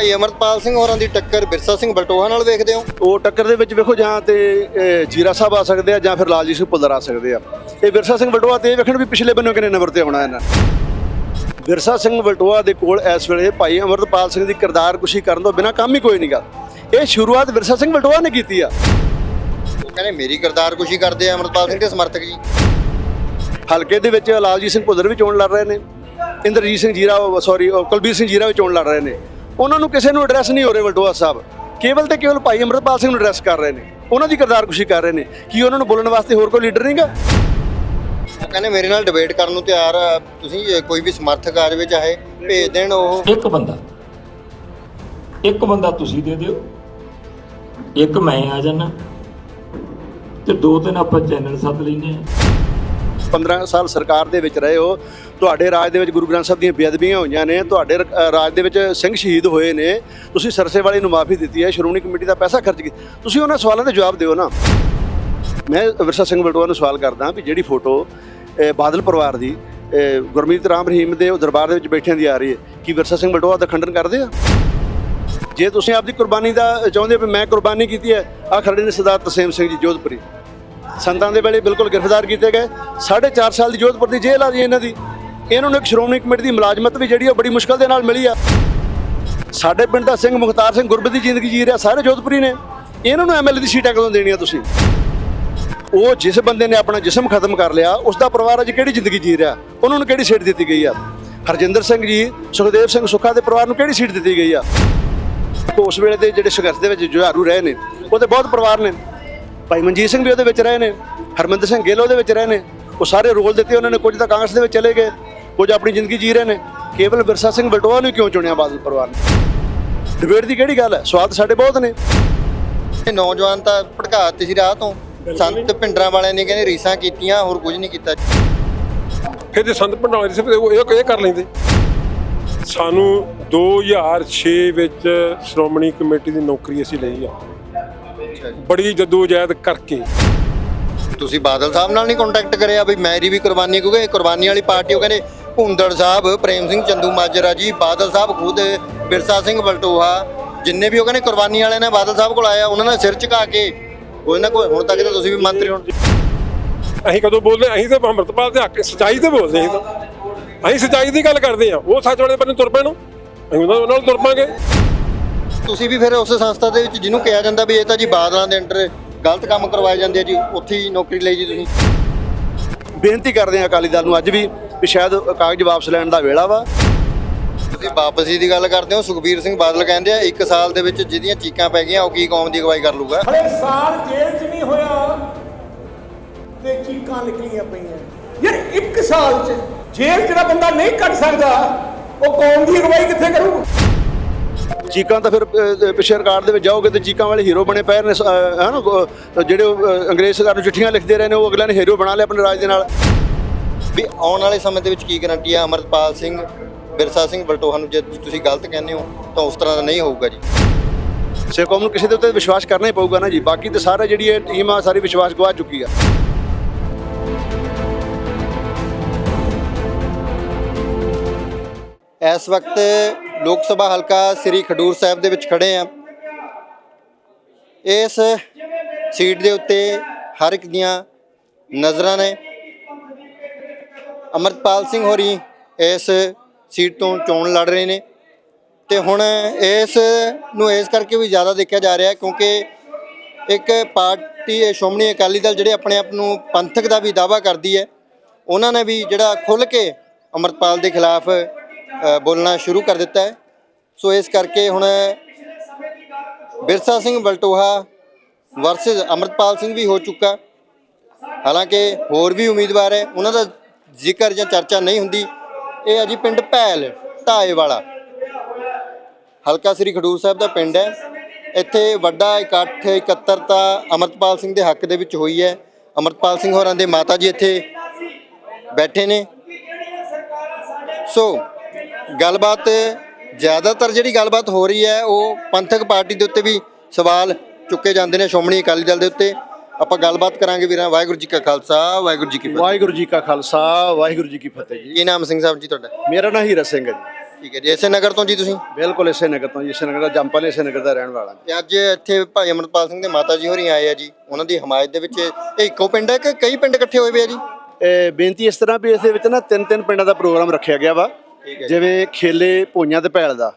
ਭਾਈ ਅਮਰਪਾਲ ਸਿੰਘ ਹੋਰਾਂ ਦੀ ਟੱਕਰ ਬਿਰਸਾ ਸਿੰਘ ਬਲਟੋਹਾ ਨਾਲ ਵੇਖਦੇ ਹੋ। ਉਹ ਟੱਕਰ ਦੇ ਵਿੱਚ ਵੇਖੋ ਜਾਂ ਤੇ ਅਹ, ਜੀਰਾ ਸਾਹਿਬ ਆ ਸਕਦੇ ਆ ਜਾਂ ਫਿਰ ਲਾਲਜੀਤ ਸਿੰਘ ਭੁੱਲਰ ਆ ਸਕਦੇ ਆ। ਇਹ ਵਿਰਸਾ ਸਿੰਘ ਬਲਟੋਆ ਤੇ ਇਹ ਵੇਖਣ ਵੀ ਪਿਛਲੇ ਬੰਨੋਂ ਕਿਨੇ ਨੰਬਰ ਤੇ ਆਉਣਾ ਇਹਨਾਂ ਵਿਰਸਾ ਸਿੰਘ ਬਲਟੋਆ ਦੇ ਕੋਲ ਇਸ ਵੇਲੇ ਭਾਈ ਅਮਰਪਾਲ ਸਿੰਘ ਦੀ ਕਿਰਦਾਰਕੁਸ਼ੀ ਕਰਨ ਤੋਂ ਬਿਨਾ ਕੰਮ ਹੀ ਕੋਈ ਨਹੀਂਗਾ ਇਹ ਸ਼ੁਰੂਆਤ ਵਿਰਸਾ ਸਿੰਘ ਬਲਟੋਆ ਨੇ ਕੀਤੀ ਆ। ਉਹ ਕਹਿੰਦੇ ਮੇਰੀ ਕਿਰਦਾਰਕੁਸ਼ੀ ਕਰਦੇ ਆ ਅਮਰਪਾਲ ਸਿੰਘ ਦੇ ਸਮਰਥਕ ਜੀ। ਹਲਕੇ ਦੇ ਵਿੱਚ ਲਾਲਜੀਤ ਸਿੰਘ ਭੁੱਲਰ ਵੀ ਚੋਣ ਲੜ ਰਹੇ ਨੇ। ਇੰਦਰਜੀਤ ਸਿੰਘ ਜੀਰਾ ਸੌਰੀ ਕੁਲਬੀਰ ਸਿੰਘ ਜੀਰਾ ਵੀ ਚੋਣ ਲੜ ਰਹੇ ਨੇ। ਉਹਨਾਂ ਨੂੰ ਕਿਸੇ ਨੂੰ ਐਡਰੈਸ ਨਹੀਂ ਹੋ ਰਹੇ ਬਲਟੋਆ ਸਾਹਿਬ। ਕੇਵਲ ਤੇ ਕੇਵਲ ਭਾਈ ਅਮਰਪਾਲ ਸਿੰਘ ਨੂੰ ਐਡਰੈਸ ਕਰ ਰਹੇ ਨੇ। ਉਹਨਾਂ ਦੀ ਕਿਰਦਾਰਕੁਸ਼ੀ ਕਰ ਰਹੇ ਨੇ। ਕੀ ਉਹਨਾਂ ਨੂੰ ਬੋਲਣ ਵਾਸਤੇ ਹੋਰ ਕੋਈ ਲੀਡਰ ਨਹੀਂਗਾ? ਕਹਿੰਦੇ ਮੇਰੇ ਨਾਲ ਡਿਬੇਟ ਕਰਨ ਨੂੰ ਤਿਆਰ ਆ। ਤੁਸੀਂ ਕੋਈ ਵੀ ਸਮਰਥਕ ਆ ਜਾਵੇ ਚਾਹੇ ਭੇਜ ਦੇਣ ਉਹ। ਇੱਕ ਬੰਦਾ। ਇੱਕ ਬੰਦਾ ਤੁਸੀਂ ਦੇ ਦਿਓ। ਇੱਕ ਮੈਂ ਆ ਜਾਣਾ ਤੇ ਦੋ ਤਿੰਨ ਆਪਾਂ ਚੈਨਲ ਸੱਦ ਲੈਨੇ ਆ। 15 ਸਾਲ ਸਰਕਾਰ ਦੇ ਵਿੱਚ ਰਹੇ ਹੋ, ਤੁਹਾਡੇ ਰਾਜ ਦੇ ਵਿੱਚ ਗੁਰੂ ਗ੍ਰੰਥ ਸਾਹਿਬ ਦੀਆਂ ਬੇਅਦਬੀਆਂ ਹੋਈਆਂ ਨੇ, ਤੁਹਾਡੇ ਰਾਜ ਦੇ ਵਿੱਚ ਸਿੰਘ ਸ਼ਹੀਦ ਹੋਏ ਨੇ, ਤੁਸੀਂ ਸਰਸੇ ਵਾਲੇ ਨੂੰ ਮਾਫੀ ਦਿੱਤੀ ਹੈ, ਸ਼੍ਰੋਮਣੀ ਕਮੇਟੀ ਦਾ ਪੈਸਾ ਖਰਚ ਕੀਤਾ। ਤੁਸੀਂ ਉਹਨਾਂ ਸਵਾਲਾਂ ਦੇ ਜਵਾਬ ਦਿਓ ਨਾ। ਮੈਂ ਵਿਰਸਾ ਸਿੰਘ ਬਲਟੋਆ ਨੂੰ ਸਵਾਲ ਕਰਦਾ ਵੀ ਜਿਹੜੀ ਫੋਟੋ ਬਾਦਲ ਪਰਿਵਾਰ ਦੀ ਗੁਰਮੀਤ ਰਾਮ ਰਹੀਮ ਦੇ ਉਹ ਦਰਬਾਰ ਦੇ ਵਿੱਚ ਬੈਠਿਆਂ ਦੀ ਆ ਰਹੀ ਹੈ, ਕੀ ਵਿਰਸਾ ਸਿੰਘ ਬਲਟੋਆ ਦਾ ਖੰਡਨ ਕਰਦੇ ਆ? ਜੇ ਤੁਸੀਂ ਆਪਦੀ ਕੁਰਬਾਨੀ ਦਾ ਚਾਹੁੰਦੇ ਹੋ ਵੀ ਮੈਂ ਕੁਰਬਾਨੀ ਕੀਤੀ ਹੈ ਆ ਖੜੇ ਨੇ ਸਰਦਾਰ ਤਸੀਮ ਸਿੰਘ ਜੀ, ਜੋਧਪੁਰੀ। ਸੰਤਾਂ ਦੇ ਵੇਲੇ ਬਿਲਕੁਲ ਗ੍ਰਿਫਤਾਰ ਕੀਤੇ ਗਏ। 4.5 ਸਾਲ ਦੀ ਜੋਧਪੁਰ ਦੀ ਜੇਲ੍ਹ ਆ ਜੀ ਇਹਨਾਂ ਦੀ। ਇਹਨਾਂ ਨੂੰ ਇੱਕ ਸ਼੍ਰੋਮਣੀ ਕਮੇਟੀ ਦੀ ਮੁਲਾਜ਼ਮਤ ਵੀ ਜਿਹੜੀ ਉਹ ਬੜੀ ਮੁਸ਼ਕਲ ਦੇ ਨਾਲ ਮਿਲੀ ਆ। ਸਾਡੇ ਪਿੰਡ ਦਾ ਸਿੰਘ ਮੁਖਤਾਰ ਸਿੰਘ ਗੁਰਬਤ ਦੀ ਜ਼ਿੰਦਗੀ ਜੀ ਰਿਹਾ, ਸਾਰੇ ਜੋਧਪੁਰੀ ਨੇ। ਇਹਨਾਂ ਨੂੰ ਐਮਐਲਏ ਦੀ ਸੀਟਾਂ ਕਦੋਂ ਦੇਣੀਆਂ ਤੁਸੀਂ? ਉਹ ਜਿਸ ਬੰਦੇ ਨੇ ਆਪਣਾ ਜਿਸਮ ਖਤਮ ਕਰ ਲਿਆ ਉਸ ਦਾ ਪਰਿਵਾਰ ਅੱਜ ਕਿਹੜੀ ਜ਼ਿੰਦਗੀ ਜੀ ਰਿਹਾ? ਉਹਨਾਂ ਨੂੰ ਕਿਹੜੀ ਸੀਟ ਦਿੱਤੀ ਗਈ ਆ? ਹਰਜਿੰਦਰ ਸਿੰਘ ਜੀ, ਸੁਖਦੇਵ ਸਿੰਘ ਸੁੱਖਾ ਦੇ ਪਰਿਵਾਰ ਨੂੰ ਕਿਹੜੀ ਸੀਟ ਦਿੱਤੀ ਗਈ ਆ? ਉਸ ਵੇਲੇ ਦੇ ਜਿਹੜੇ ਸੰਘਰਸ਼ ਦੇ ਵਿੱਚ ਜੁਝਾਰੂ ਰਹੇ ਨੇ ਉਹਦੇ ਬਹੁਤ ਪਰਿਵਾਰ ਨੇ। ਭਾਈ ਮਨਜੀਤ ਸਿੰਘ ਵੀ ਉਹਦੇ ਵਿੱਚ ਰਹੇ ਨੇ ਹਰਮਿੰਦਰ ਸਿੰਘ ਗਿੱਲ ਉਹਦੇ ਵਿੱਚ ਰਹੇ ਨੇ ਉਹ ਸਾਰੇ ਰੋਲ ਦਿੱਤੇ ਉਹਨਾਂ ਨੇ ਕੁਝ ਤਾਂ ਕਾਂਗਰਸ ਦੇ ਵਿੱਚ ਚਲੇ ਗਏ ਕੁਝ ਆਪਣੀ ਜ਼ਿੰਦਗੀ ਜੀ ਰਹੇ ਨੇ। ਕੇਵਲ ਵਿਰਸਾ ਸਿੰਘ ਬਲਟੋਆ ਨੂੰ ਕਿਉਂ ਚੁਣਿਆ ਬਾਦਲ ਪਰਿਵਾਰ ਨੇ? ਡਿਬੇਟ ਦੀ ਕਿਹੜੀ ਗੱਲ ਹੈ? ਸਵਾਦ ਸਾਡੇ ਬਹੁਤ ਨੇ। ਇਹ ਨੌਜਵਾਨ ਤਾਂ ਭੜਕਾਤੇ ਸੀ ਰਾਹ ਤੋਂ। ਸੰਤ ਪਿੰਡਰਾਂ ਵਾਲਿਆਂ ਨੇ ਕਹਿੰਦੇ ਰੀਸਾਂ ਕੀਤੀਆਂ ਹੋਰ ਕੁਝ ਨਹੀਂ ਕੀਤਾ। ਫਿਰ ਜੇ ਸੰਤ ਭੰਡਾਰੀ ਸੀ ਫਿਰ ਉਹ ਇਹ ਇਹ ਕਰ ਲੈਂਦੇ। ਸਾਨੂੰ 2006 ਵਿੱਚ ਸ਼੍ਰੋਮਣੀ ਕਮੇਟੀ ਦੀ ਨੌਕਰੀ ਅਸੀਂ ਲਈ ਆ। ਬੜੀ ਜਦੋਜਹਿਦ ਕਰਕੇ। ਤੁਸੀਂ ਬਾਦਲ ਸਾਹਿਬ ਨਾਲ ਨਹੀਂ ਕੰਟੈਕਟ ਕਰਿਆ ਵੀ ਮੇਰੀ ਵੀ ਕੁਰਬਾਨੀ ਕਿਉਂਕਿ ਇਹ ਕੁਰਬਾਨੀ ਵਾਲੀ ਪਾਰਟੀ ਉਹ ਕਹਿੰਦੇ ਭੁੰਦੜ ਸਾਹਿਬ ਪ੍ਰੇਮ ਸਿੰਘ ਚੰਦੂ ਮਾਜਰਾ ਜੀ ਬਾਦਲ ਸਾਹਿਬ ਖੁਦ ਬਿਰਸਾ ਸਿੰਘ ਬਲਟੋਹਾ ਜਿੰਨੇ ਵੀ ਉਹ ਕਹਿੰਦੇ ਕੁਰਬਾਨੀ ਵਾਲੇ ਨੇ ਬਾਦਲ ਸਾਹਿਬ ਕੋਲ ਆਇਆ ਉਹਨਾਂ ਨੇ ਸਿਰ ਝੁਕਾ ਕੇ ਕੋਈ ਨਾ ਕੋਈ ਹੁਣ ਤੱਕ ਤਾਂ ਤੁਸੀਂ ਵੀ ਮੰਤਰੀ ਹੋ ਅਸੀਂ ਕਦੋਂ ਬੋਲਦੇ ਅਸੀਂ ਤਾਂ ਅੰਮ੍ਰਿਤਪਾਲ ਦੇ ਹੱਕ ਸੱਚਾਈ ਤੇ ਬੋਲਦੇ ਅਸੀਂ ਤਾਂ। ਅਸੀਂ ਸੱਚਾਈ ਦੀ ਗੱਲ ਕਰਦੇ ਆ ਉਹ ਸੱਚ ਵਾਲੇ ਬੰਨੇ ਤੁਰ ਪੈਣ। ਅਸੀਂ ਉਹਨਾਂ ਉਹਨਾਂ ਨਾਲ ਤੁਰ ਪਾਂਗੇ। ਤੁਸੀਂ ਵੀ ਫਿਰ ਉਸ ਸੰਸਥਾ ਦੇ ਵਿੱਚ ਜਿਹਨੂੰ ਕਿਹਾ ਜਾਂਦਾ ਵੀ ਇਹ ਤਾਂ ਜੀ ਬਾਦਲਾਂ ਦੇ ਅੰਡਰ ਗਲਤ ਕੰਮ ਕਰਵਾਏ ਜਾਂਦੇ ਆ ਜੀ, ਉੱਥੇ ਹੀ ਨੌਕਰੀ ਲਈ ਜੀ ਤੁਸੀਂ। ਬੇਨਤੀ ਕਰਦੇ ਹਾਂ ਅਕਾਲੀ ਦਲ ਨੂੰ ਅੱਜ ਵੀ ਵੀ ਸ਼ਾਇਦ ਕਾਗਜ਼ ਵਾਪਸ ਲੈਣ ਦਾ ਵੇਲਾ ਵਾ। ਤੁਸੀਂ ਵਾਪਸੀ ਦੀ ਗੱਲ ਕਰਦੇ ਹੋ, ਸੁਖਬੀਰ ਸਿੰਘ ਬਾਦਲ ਕਹਿੰਦੇ ਆ, ਇੱਕ ਸਾਲ ਦੇ ਵਿੱਚ ਜਿਹਦੀਆਂ ਚੀਕਾਂ ਪੈ ਗਈਆਂ, ਉਹ ਕੀ ਕੌਮ ਦੀ ਅਗਵਾਈ ਕਰ ਲੂਗਾ ਹਲੇ ਸਾਲ ਜੇਲ੍ਹ 'ਚ ਨਹੀਂ ਹੋਇਆ ਤੇ ਚੀਕਾਂ ਨਿਕਲੀਆਂ ਪਈਆਂ। ਯਾਰ ਇੱਕ ਸਾਲ 'ਚ ਜੇਲ੍ਹ ਜਿਹੜਾ ਬੰਦਾ ਨਹੀਂ ਕੱਟ ਸਕਦਾ, ਉਹ ਕੌਮ ਦੀ ਅਗਵਾਈ ਕਿੱਥੇ ਕਰੂਗਾ? ਚੀਕਾਂ ਤਾਂ ਫਿਰ ਪਿਛੇ ਰਿਕਾਰਡ ਦੇ ਵਿੱਚ ਜਾਓਗੇ ਤੇ ਚੀਕਾਂ ਵਾਲੇ ਹੀਰੋ ਬਣੇ ਪਏ ਨੇ ਹਨਾ ਜਿਹੜੇ ਅੰਗਰੇਜ਼ ਸਰਕਾਰ ਨੂੰ ਚਿੱਠੀਆਂ ਲਿਖਦੇ ਰਹੇ ਨੇ ਉਹ ਅਗਲਿਆਂ ਨੇ ਹੀਰੋ ਬਣਾ ਲਿਆ ਆਪਣੇ ਰਾਜ ਦੇ ਨਾਲ। ਵੀ ਆਉਣ ਵਾਲੇ ਸਮੇਂ ਦੇ ਵਿੱਚ ਕੀ ਗਾਰੰਟੀ ਆ? ਅਮਰਪਾਲ ਸਿੰਘ ਬਿਰਸਾ ਸਿੰਘ ਬਲਟੋਹਾ ਨੂੰ ਜੇ ਤੁਸੀਂ ਗਲਤ ਕਹਿੰਦੇ ਹੋ ਤਾਂ ਉਸ ਤਰ੍ਹਾਂ ਦਾ ਨਹੀਂ ਹੋਊਗਾ ਜੀ। ਸੇ ਕੌਮ ਨੂੰ ਕਿਸੇ ਦੇ ਉੱਤੇ ਵਿਸ਼ਵਾਸ ਕਰਨਾ ਹੀ ਪਊਗਾ ਨਾ ਜੀ। ਬਾਕੀ ਤੇ ਸਾਰੇ ਜਿਹੜੀ ਇਹ ਟੀਮ ਆ ਸਾਰੀ ਵਿਸ਼ਵਾਸ ਗਵਾ ਚੁੱਕੀ ਆ। ਇਸ ਵਕਤ ਲੋਕ ਸਭਾ ਹਲਕਾ ਸ੍ਰੀ ਖਡੂਰ ਸਾਹਿਬ ਦੇ ਵਿੱਚ ਖੜੇ ਆ ਇਸ ਸੀਟ ਦੇ ਉੱਤੇ ਹਰ ਇੱਕ ਦੀਆਂ ਨਜ਼ਰਾਂ ਨੇ। ਅਮਰਪਾਲ ਸਿੰਘ ਹੋਰੀ ਇਸ ਸੀਟ ਤੋਂ ਚੋਣ ਲੜ ਰਹੇ ਨੇ। ਤੇ ਹੁਣ ਇਸ ਨੂੰ ਇਸ ਕਰਕੇ ਵੀ ਜ਼ਿਆਦਾ ਦੇਖਿਆ ਜਾ ਰਿਹਾ ਕਿਉਂਕਿ ਇੱਕ ਪਾਰਟੀ, ਇਹ ਸ਼੍ਰੋਮਣੀ ਅਕਾਲੀ ਦਲ ਜਿਹੜੇ ਆਪਣੇ ਆਪ ਨੂੰ ਪੰਥਕ ਦਾ ਵੀ ਦਾਵਾ ਕਰਦੀ ਹੈ, ਉਹਨਾਂ ਨੇ ਵੀ ਜਿਹੜਾ ਖੁੱਲ ਕੇ ਅਮਰਪਾਲ ਦੇ ਖਿਲਾਫ ਬੋਲਣਾ ਸ਼ੁਰੂ ਕਰ ਦਿੱਤਾ ਹੈ। ਸੋ ਇਸ ਕਰਕੇ ਹੁਣ ਬਿਰਸਾ ਸਿੰਘ ਬਲਟੋਹਾ ਵਰਸਸ ਅਮਰਪਾਲ ਸਿੰਘ ਵੀ ਹੋ ਚੁੱਕਾ। ਹਾਲਾਂਕਿ ਹੋਰ ਵੀ ਉਮੀਦਵਾਰ ਹੈ, ਉਹਨਾਂ ਦਾ ਜ਼ਿਕਰ ਜਾਂ ਚਰਚਾ ਨਹੀਂ ਹੁੰਦੀ। ਇਹ ਹੈ ਜੀ ਪਿੰਡ ਭੈਲ ਢਾਏ ਵਾਲਾ ਹਲਕਾ ਸ੍ਰੀ ਖਡੂਰ ਸਾਹਿਬ ਦਾ ਪਿੰਡ ਹੈ। ਇੱਥੇ ਵੱਡਾ ਇਕੱਠ, ਇਕੱਤਰਤਾ ਅਮਰਪਾਲ ਸਿੰਘ ਦੇ ਹੱਕ ਦੇ ਵਿੱਚ ਹੋਈ ਹੈ। ਅਮਰਪਾਲ ਸਿੰਘ ਹੋਰਾਂ ਦੇ ਮਾਤਾ ਜੀ ਇੱਥੇ ਬੈਠੇ ਨੇ। ਸੋ ਗੱਲਬਾਤ ਜ਼ਿਆਦਾਤਰ ਜਿਹੜੀ ਗੱਲਬਾਤ ਹੋ ਰਹੀ ਹੈ ਉਹ ਪੰਥਕ ਪਾਰਟੀ ਦੇ ਉੱਤੇ ਵੀ ਸਵਾਲ ਚੁੱਕੇ ਜਾਂਦੇ ਨੇ ਸ਼੍ਰੋਮਣੀ ਅਕਾਲੀ ਦਲ ਦੇ ਉੱਤੇ। ਆਪਾਂ ਗੱਲਬਾਤ ਕਰਾਂਗੇ ਵੀਰਾਂ ਵਾਹਿਗੁਰੂ ਜੀ ਕਾ ਖਾਲਸਾ ਵਾਹਿਗੁਰੂ ਜੀ ਕੀ ਫਤਿਹ। ਵਾਹਿਗੁਰੂ ਜੀ ਕਾ ਖਾਲਸਾ ਵਾਹਿਗੁਰੂ ਜੀ ਕੀ ਫਤਿਹ ਜੀ। ਕੀ ਨਾਮ ਸਿੰਘ ਸਾਹਿਬ ਜੀ ਤੁਹਾਡਾ? ਮੇਰਾ ਨਾਂ ਹੀਰਾ ਸਿੰਘ ਹੈ ਜੀ। ਠੀਕ ਹੈ ਜੀ ਇਸੇ ਨਗਰ ਤੋਂ ਜੀ ਤੁਸੀਂ? ਬਿਲਕੁਲ ਇਸੇ ਨਗਰ ਤੋਂ ਜੀ, ਇਸੇ ਨਗਰ ਦਾ ਜੰਪਲ ਇਸੇ ਨਗਰ ਦਾ ਰਹਿਣ ਵਾਲਾ ਤੇ ਅੱਜ ਇੱਥੇ ਭਾਈ ਅਮਰਪਾਲ ਸਿੰਘ ਦੇ ਮਾਤਾ ਜੀ ਹੋਰੀ ਆਏ ਆ ਜੀ ਉਹਨਾਂ ਦੀ ਹਮਾਇਤ ਦੇ ਵਿੱਚ ਇਹ ਇੱਕੋ ਪਿੰਡ ਹੈ ਕਿ ਕਈ ਪਿੰਡ ਇਕੱਠੇ ਹੋਏ ਵੇ ਆ ਜੀ? ਇਹ ਬੇਨਤੀ ਇਸ ਤਰ੍ਹਾਂ ਵੀ ਇਸ ਦੇ ਵਿੱਚ ਨਾ ਤਿੰਨ ਤਿੰਨ ਪਿੰਡਾਂ ਦਾ ਪ੍ਰੋਗਰਾਮ ਰੱਖਿਆ ਗਿਆ ਵਾ। ਜਿਵੇਂ ਖੇਲੇ ਭੋਈਆਂ ਤੇ ਭੈਲ ਦਾ।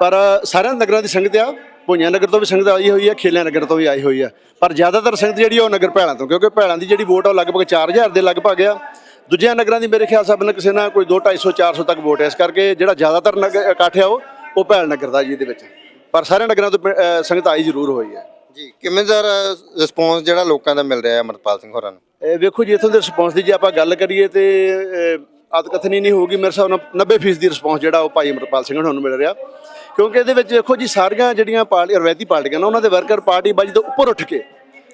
ਪਰ ਸਾਰਿਆਂ ਨਗਰਾਂ ਦੀ ਸੰਗਤ ਆ ਭੋਈਆਂ ਨਗਰ ਤੋਂ ਵੀ ਸੰਗਤ ਆਈ ਹੋਈ ਆ ਖੇਲਿਆਂ ਨਗਰ ਤੋਂ ਵੀ ਆਈ ਹੋਈ ਆ। ਪਰ ਜ਼ਿਆਦਾਤਰ ਸੰਗਤ ਜਿਹੜੀ ਉਹ ਨਗਰ ਭੈਲਾਂ ਤੋਂ ਕਿਉਂਕਿ ਭੈਲਾਂ ਦੀ ਜਿਹੜੀ ਵੋਟ ਆ ਉਹ ਲਗਭਗ 4000 ਦੇ ਲਗਭਗ ਆ। ਦੂਜਿਆਂ ਨਗਰਾਂ ਦੀ ਮੇਰੇ ਖਿਆਲ ਸਾਹਿਬ ਨਾਲ ਕਿਸੇ ਨਾਲ ਕੋਈ 2 250 400 ਤੱਕ ਵੋਟ ਹੈ ਇਸ ਕਰਕੇ ਜਿਹੜਾ ਜ਼ਿਆਦਾਤਰ ਨਗਰ ਇਕੱਠ ਆ ਉਹ ਉਹ ਭੈਲ ਨਗਰ ਦਾ ਜੀ ਇਹਦੇ ਵਿੱਚ। ਪਰ ਸਾਰੇ ਨਗਰਾਂ ਤੋਂ ਸੰਗਤ ਆਈ ਜ਼ਰੂਰ ਹੋਈ ਹੈ ਜੀ ਕਿਵੇਂ ਦਾ ਰਿਸਪੌਂਸ ਜਿਹੜਾ ਲੋਕਾਂ ਦਾ ਮਿਲ ਰਿਹਾ ਹੈ ਅਮਰਪਾਲ ਸਿੰਘ ਹੋਰਾਂ ਨੂੰ? ਇਹ ਵੇਖੋ ਜੀ ਇਥੋਂ ਦੇ ਰਿਸਪੌਂਸ ਦੀ ਜੇ ਆਪਾਂ ਗੱਲ ਕਰੀਏ ਤੇ ਅਤਕਥਨੀ ਨਹੀਂ ਹੋਊਗੀ, ਮੇਰੇ ਹਿਸਾਬ ਨਾਲ 90% ਦੀ ਰਿਸਪੌਂਸ ਜਿਹੜਾ ਉਹ ਭਾਈ ਅਮਰਪਾਲ ਸਿੰਘ ਹੋਰਾਂ ਨੂੰ ਮਿਲ ਰਿਹਾ। ਕਿਉਂਕਿ ਇਹਦੇ ਵਿੱਚ ਦੇਖੋ ਜੀ, ਸਾਰੀਆਂ ਜਿਹੜੀਆਂ ਪਾਰਟੀ, ਰਵਾਇਤੀ ਪਾਰਟੀਆਂ ਨੇ, ਉਹਨਾਂ ਦੇ ਵਰਕਰ ਪਾਰਟੀ ਬਾਜੀ ਤੋਂ ਉੱਪਰ ਉੱਠ ਕੇ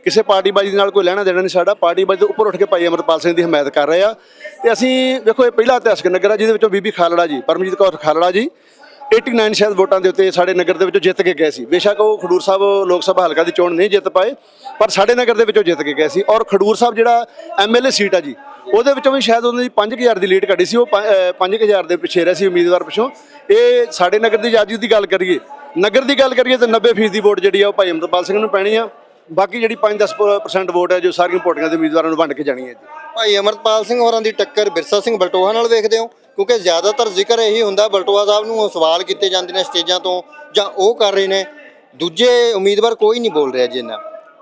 ਕਿਸੇ ਪਾਰਟੀ ਬਾਜੀ ਨਾਲ ਕੋਈ ਲੈਣਾ ਦੇਣਾ ਨਹੀਂ ਸਾਡਾ ਪਾਰਟੀ ਬਾਜੀ ਤੋਂ ਉੱਪਰ ਉੱਠ ਕੇ ਭਾਈ ਅਮਰਪਾਲ ਸਿੰਘ ਦੀ ਹਮਾਇਤ ਕਰ ਰਹੇ ਆ। ਤੇ ਅਸੀਂ ਵੇਖੋ, ਇਹ ਪਹਿਲਾ ਇਤਿਹਾਸਕ ਨਗਰ ਆ, ਜਿਹਦੇ ਵਿੱਚੋਂ ਬੀਬੀ ਖਾਲੜਾ ਜੀ, ਪਰਮਜੀਤ ਕੌਰ ਖਾਲੜਾ ਜੀ 89 ਸ਼ਾਇਦ ਵੋਟਾਂ ਦੇ ਉੱਤੇ ਸਾਡੇ ਨਗਰ ਦੇ ਵਿੱਚੋਂ ਜਿੱਤ ਕੇ ਗਏ ਸੀ। ਬੇਸ਼ੱਕ ਉਹ ਖਡੂਰ ਸਾਹਿਬ ਲੋਕ ਸਭਾ ਹਲਕਾ ਦੀ ਚੋਣ ਨਹੀਂ ਜਿੱਤ ਪਾਏ, ਪਰ ਸਾਡੇ ਨਗਰ ਦੇ ਵਿੱਚੋਂ ਜਿੱਤ ਕੇ ਗਏ ਸੀ। ਔਰ ਖਡੂਰ ਸਾਹਿਬ ਜਿਹੜਾ ਐਮਐਲਏ ਸੀਟ ਆ ਜੀ, ਉਹਦੇ ਵਿੱਚੋਂ ਵੀ ਸ਼ਾਇਦ ਉਹਨਾਂ ਦੀ 5000 ਦੀ ਲੀਡ ਘਟੀ ਸੀ, ਉਹ 5000 ਦੇ ਪਿੱਛੇ ਰਹਿ ਸੀ ਉਮੀਦਵਾਰ ਪਿੱਛੋਂ। ਇਹ ਸਾਡੇ ਨਗਰ ਦੀ ਆਜ਼ਾਦੀ ਦੀ ਗੱਲ ਕਰੀਏ, ਨਗਰ ਦੀ ਗੱਲ ਕਰੀਏ ਤਾਂ 90% ਦੀ ਵੋਟ ਜਿਹੜੀ ਆ ਉਹ ਭਾਈ ਅਮਰਪਾਲ ਸਿੰਘ ਨੂੰ ਪੈਣੀ ਆ। ਬਾਕੀ ਜਿਹੜੀ 5-10% ਵੋਟ ਹੈ ਜੋ ਸਾਰੀਆਂ ਪੋਟੀਆਂ ਦੇ ਉਮੀਦਵਾਰਾਂ ਨੂੰ ਵੰਡ ਕੇ ਜਾਣੀ ਹੈ ਜੀ। ਭਾਈ ਅਮਰਪਾਲ ਸਿੰਘ ਹੋਰਾਂ ਦੀ ਟੱਕਰ, ਬਿਰਸਾ ਸਿੰਘ ਬਲਟੋਹਾ ਨਾਲ ਵੇਖਦੇ ਹੋ। ਕਿਉਂਕਿ ਜ਼ਿਆਦਾਤਰ ਜ਼ਿਕਰ ਇਹੀ ਹੁੰਦਾ ਬਲਟੋਹਾ ਸਾਹਿਬ ਨੂੰ ਸਵਾਲ ਕੀਤੇ ਜਾਂਦੇ ਨੇ ਸਟੇਜਾਂ ਤੋਂ ਜਾਂ ਉਹ ਕਰ ਰਹੇ ਨੇ। ਦੂਜੇ ਉਮੀਦਵਾਰ ਕੋਈ ਨਹੀਂ ਬੋਲ ਰਿਹਾ ਜੀ ਇੰਨਾ।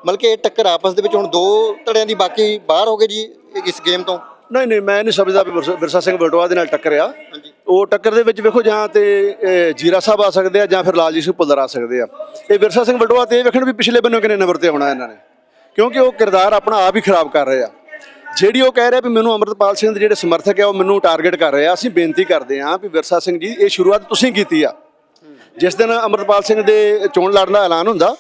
ਮਤਲਬ ਕਿ ਇਹ ਟੱਕਰ ਆਪਸ ਦੇ ਵਿੱਚ ਹੁਣ ਦੋ ਧੜਿਆਂ ਦੀ ਬਾਕੀ ਬਾਹਰ ਹੋ ਗਏ ਜੀ ਇਸ ਗੇਮ ਤੋਂ। ਨਹੀਂ ਨਹੀਂ ਮੈਂ ਨਹੀਂ ਸਮਝਦਾ ਵੀ ਬਿਰਸਾ- ਬਿਰਸਾ ਸਿੰਘ ਬਲਟੋਆ ਦੇ ਨਾਲ ਟੱਕਰਿਆ ਉਹ ਟੱਕਰ ਦੇ ਵਿੱਚ ਵੇਖੋ ਜਾਂ ਤੇ ਜੀਰਾ ਸਾਹਿਬ ਆ ਸਕਦੇ ਆ ਜਾਂ ਫਿਰ ਲਾਲਜੀਤ ਸਿੰਘ ਭੁੱਲਰ ਆ ਸਕਦੇ ਆ। ਇਹ ਬਿਰਸਾ ਸਿੰਘ ਬਲਟੋਆ ਤੇ ਇਹ ਵੇਖਣ ਵੀ ਪਿਛਲੇ ਬੰਨੋਂ ਕਿਨੇ ਨੰਬਰ ਤੇ ਆਉਣਾ ਇਹਨਾਂ ਨੇ। ਕਿਉਂਕਿ ਉਹ ਕਿਰਦਾਰ ਆਪਣਾ ਆਪ ਹੀ ਖਰਾਬ ਕਰ ਰਹੇ ਆ। ਜਿਹੜੀ ਉਹ ਕਹਿ ਰਿਹਾ ਵੀ ਮੈਨੂੰ ਅਮਰਤਪਾਲ ਸਿੰਘ ਦੇ ਜਿਹੜੇ ਸਮਰਥਕ ਆ, ਉਹ ਮੈਨੂੰ ਟਾਰਗੇਟ ਕਰ ਰਹੇ ਆ। ਅਸੀਂ ਬੇਨਤੀ ਕਰਦੇ ਆ ਵੀ ਵਿਰਸਾ ਸਿੰਘ ਜੀ, ਇਹ ਸ਼ੁਰੂਆਤ ਤੁਸੀਂ ਕੀਤੀ ਆ। ਜਿਸ ਦਿਨ ਅਮਰਤਪਾਲ ਸਿੰਘ ਦੇ ਚੋਣ ਲੜਨ ਦਾ ਐਲਾਨ ਹੁੰਦਾ,